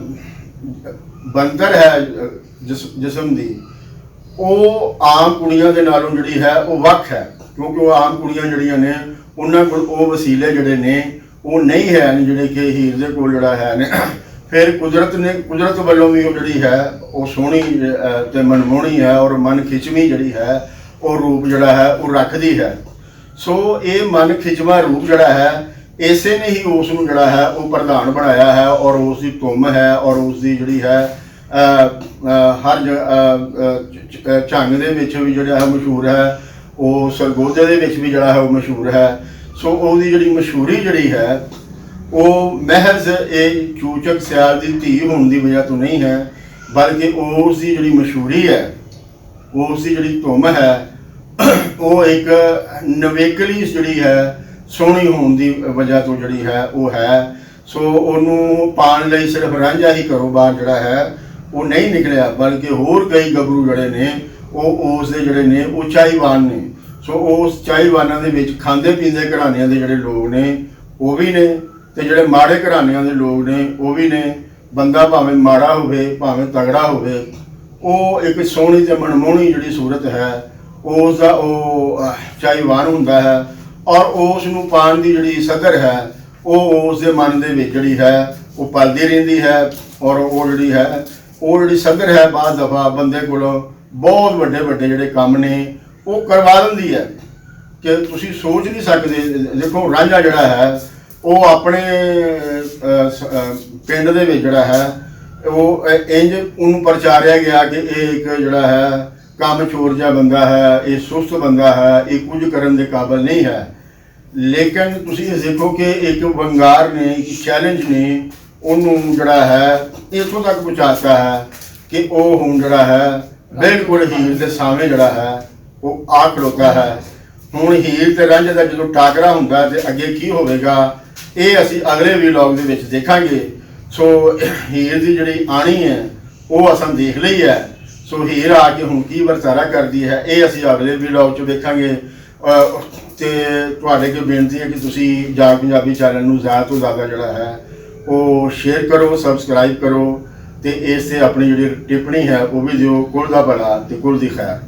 ਬੰਦਰ ਹੈ ਜਿਸ ਜਿਸਮ ਦੀ ਉਹ ਆਮ ਕੁੜੀਆਂ ਦੇ ਨਾਲੋਂ ਜਿਹੜੀ ਹੈ ਉਹ ਵੱਖ ਹੈ। ਕਿਉਂਕਿ ਉਹ ਆਮ ਕੁੜੀਆਂ ਜਿਹੜੀਆਂ ਨੇ ਉਹਨਾਂ ਕੋਲ ਉਹ ਵਸੀਲੇ ਜਿਹੜੇ ਨੇ ਉਹ ਨਹੀਂ ਹੈ ਜਿਹੜੇ ਕਿ ਹੀਰ ਦੇ ਕੋਲ ਜਿਹੜਾ ਹੈ ਨੇ। ਫਿਰ ਕੁਦਰਤ ਨੇ ਕੁਦਰਤ ਵੱਲੋਂ ਵੀ ਉਹ ਜਿਹੜੀ ਹੈ ਉਹ ਸੋਹਣੀ ਅਹ, ਤੇ ਮਨਮੋਹਣੀ ਹੈ ਔਰ ਮਨ ਖਿੱਚਵੀਂ ਜਿਹੜੀ ਹੈ ਉਹ ਰੂਪ ਜਿਹੜਾ ਹੈ ਉਹ ਰੱਖਦੀ ਹੈ। ਸੋ ਇਹ ਮਨ ਖਿਚਵਾ ਰੂਪ ਜਿਹੜਾ ਹੈ ਇਸੇ ਨੇ ਹੀ ਉਸ ਨੂੰ ਜਿਹੜਾ ਹੈ ਉਹ ਪ੍ਰਧਾਨ ਬਣਾਇਆ ਹੈ ਔਰ ਉਸ ਦੀ ਧੁੰਮ ਹੈ ਔਰ ਉਸ ਦੀ ਜਿਹੜੀ ਹੈ ਹਰ ਜ- ਝੰਗ ਦੇ ਵਿੱਚ ਵੀ ਜਿਹੜਾ ਹੈ ਮਸ਼ਹੂਰ ਹੈ। ਉਹ ਸਰਗੋਜੇ ਦੇ ਵਿੱਚ ਵੀ ਜਿਹੜਾ ਹੈ ਉਹ ਮਸ਼ਹੂਰ ਹੈ। ਸੋ ਉਹਦੀ ਜਿਹੜੀ ਮਸ਼ਹੂਰੀ ਜਿਹੜੀ ਹੈ, ਉਹ ਮਹਿਜ਼ ਇਹ ਚੂਚਕ ਸਿਆਲ ਦੀ ਧੀ ਹੋਣ ਦੀ ਵਜ੍ਹਾ ਤੋਂ ਨਹੀਂ ਹੈ, ਬਲਕਿ ਉਸ ਦੀ ਜਿਹੜੀ ਮਸ਼ਹੂਰੀ ਹੈ, ਉਸ ਦੀ ਜਿਹੜੀ ਧੁੰਮ ਹੈ, ਉਹ ਇੱਕ ਨਵੇਕਲੀ ਜਿਹੜੀ ਹੈ, ਸੋਹਣੀ ਹੋਣ ਦੀ ਵਜ੍ਹਾ ਤੋਂ ਜਿਹੜੀ ਹੈ, ਉਹ ਹੈ। ਸੋ ਉਹਨੂੰ ਪਾਣ ਲਈ ਸਿਰਫ ਰਾਂਝਾ ਹੀ ਘਰੋਂ ਬਾਹਰ ਜਿਹੜਾ ਹੈ, ਉਹ ਨਹੀਂ ਨਿਕਲਿਆ, ਬਲਕਿ ਹੋਰ ਕਈ ਗੱਭਰੂ ਜਿਹੜੇ ਨੇ, ਉਹ ਉਸ ਦੇ ਜਿਹੜੇ ਨੇ ਉਹ ਨੇ। ਸੋ ਉਸ ਚਾਈਵਾਨਾਂ ਦੇ ਵਿੱਚ ਖਾਂਦੇ ਪੀਂਦੇ ਘਰਾਣਿਆਂ ਦੇ ਜਿਹੜੇ ਲੋਕ ਨੇ ਉਹ ਵੀ ਨੇ ਤੇ ਜਿਹੜੇ ਮਾੜੇ ਘਰਾਣਿਆਂ ਦੇ ਲੋਕ ਨੇ ਉਹ ਵੀ ਨੇ। ਬੰਦਾ ਭਾਵੇਂ ਮਾੜਾ ਹੋਵੇ ਭਾਵੇਂ ਤਗੜਾ ਹੋਵੇ ਉਹ ਇੱਕ ਸੋਹਣੀ ਤੇ ਮਨਮੋਹਣੀ ਜਿਹੜੀ ਸੂਰਤ ਹੈ ਉਸ ਦਾ ਉਹ ਅਹ, ਚਾਹੀਵਾਨ ਹੁੰਦਾ ਹੈ ਔਰ ਉਸ ਨੂੰ ਪਾਣ ਦੀ ਜਿਹੜੀ ਸਦਰ ਹੈ ਉਹ ਉਸ ਦੇ ਮਨ ਦੇ ਵਿੱਚ ਜਿਹੜੀ ਹੈ ਉਹ ਪਲਦੀ ਰਹਿੰਦੀ ਹੈ ਔਰ ਉਹ ਜਿਹੜੀ ਹੈ ਉਹ ਜਿਹੜੀ ਸਦਰ ਹੈ ਬਾਅਦ ਦਫਾ ਬੰਦੇ ਕੋਲੋਂ ਬਹੁਤ ਵੱਡੇ ਵੱਡੇ ਜਿਹੜੇ ਕੰਮ ਨੇ ਉਹ ਕਰਵਾ ਦਿੰਦੀ ਹੈ ਕਿ ਤੁਸੀਂ ਸੋਚ ਨਹੀਂ ਸਕਦੇ। ਦੇਖੋ ਰਾਂਝਾ ਜਿਹੜਾ ਹੈ ਉਹ ਆਪਣੇ ਪਿੰਡ ਦੇ ਵਿੱਚ ਜਿਹੜਾ ਹੈ ਉਹ ਅਹ, ਇੰਜ ਉਹਨੂੰ ਪ੍ਰਚਾਰਿਆ ਗਿਆ ਕਿ ਇਹ ਇੱਕ ਜਿਹੜਾ ਹੈ ਕੰਮ ਚੋਰ ਜਿਹਾ ਬੰਦਾ ਹੈ ਇਹ ਸੁਸਤ ਬੰਦਾ ਹੈ ਇਹ ਕੁਝ ਕਰਨ ਦੇ ਕਾਬਿਲ ਨਹੀਂ ਹੈ। ਲੇਕਿਨ ਤੁਸੀਂ ਇਹ ਦੇਖੋ ਕਿ ਇੱਕ ਵੰਗਾਰ ਨੇ ਇੱਕ ਚੈਲੰਜ ਨੇ ਉਹਨੂੰ ਜਿਹੜਾ ਹੈ ਇੱਥੋਂ ਤੱਕ ਪਹੁੰਚਾਤਾ ਹੈ ਕਿ ਉਹ ਹੁਣ ਜਿਹੜਾ ਹੈ ਬਿਲਕੁਲ ਹੀਰ ਦੇ ਸਾਹਮਣੇ ਜਿਹੜਾ ਹੈ ਉਹ ਆ ਖਲੋਤਾ ਹੈ, ਹੁਣ ਹੀਰ ਤੇ ਰਾਂਝੇ ਦਾ ਜਦੋਂ ਟਾਕਰਾ ਹੁੰਦਾ ਤੇ ਅੱਗੇ ਕੀ ਹੋਵੇਗਾ, ਇਹ ਅਸੀਂ ਅਗਲੇ ਵਲੌਗ ਦੇ ਵਿੱਚ ਦੇਖਾਂਗੇ। ਸੋ ਹੀਰ ਦੀ ਜਿਹੜੀ ਆਣੀ ਹੈ, ਉਹ ਅਸਾਂ ਦੇਖ ਲਈ ਹੈ। ਸੋ ਹੀਰ ਆ ਕੇ ਹੁਣ ਕੀ ਵਰਤਾਰਾ ਕਰਦੀ ਹੈ, ਇਹ ਅਸੀਂ ਅਗਲੇ ਵਲੌਗ 'ਚ ਦੇਖਾਂਗੇ ਅਹ ਤੇ ਤੁਹਾਡੇ ਅੱਗੇ ਬੇਨਤੀ ਹੈ ਕਿ ਤੁਸੀਂ ਜਾਗ ਪੰਜਾਬੀ ਚੈਨਲ ਨੂੰ ਜ਼ਿਆਦਾ ਤੋਂ ਜ਼ਿਆਦਾ ਜਿਹੜਾ ਹੈ, ਉਹ ਸ਼ੇਅਰ ਕਰੋ ਸਬਸਕ੍ਰਾਈਬ ਕਰੋ ਤੇ ਇਸ ਤੇ ਆਪਣੀ ਜਿਹੜੀ ਟਿੱਪਣੀ ਹੈ, ਉਹ ਵੀ ਦਿਓ। ਕੁਲ ਦਾ ਭਲਾ ਤੇ ਕੁਲ ਦੀ ਖੈਰ।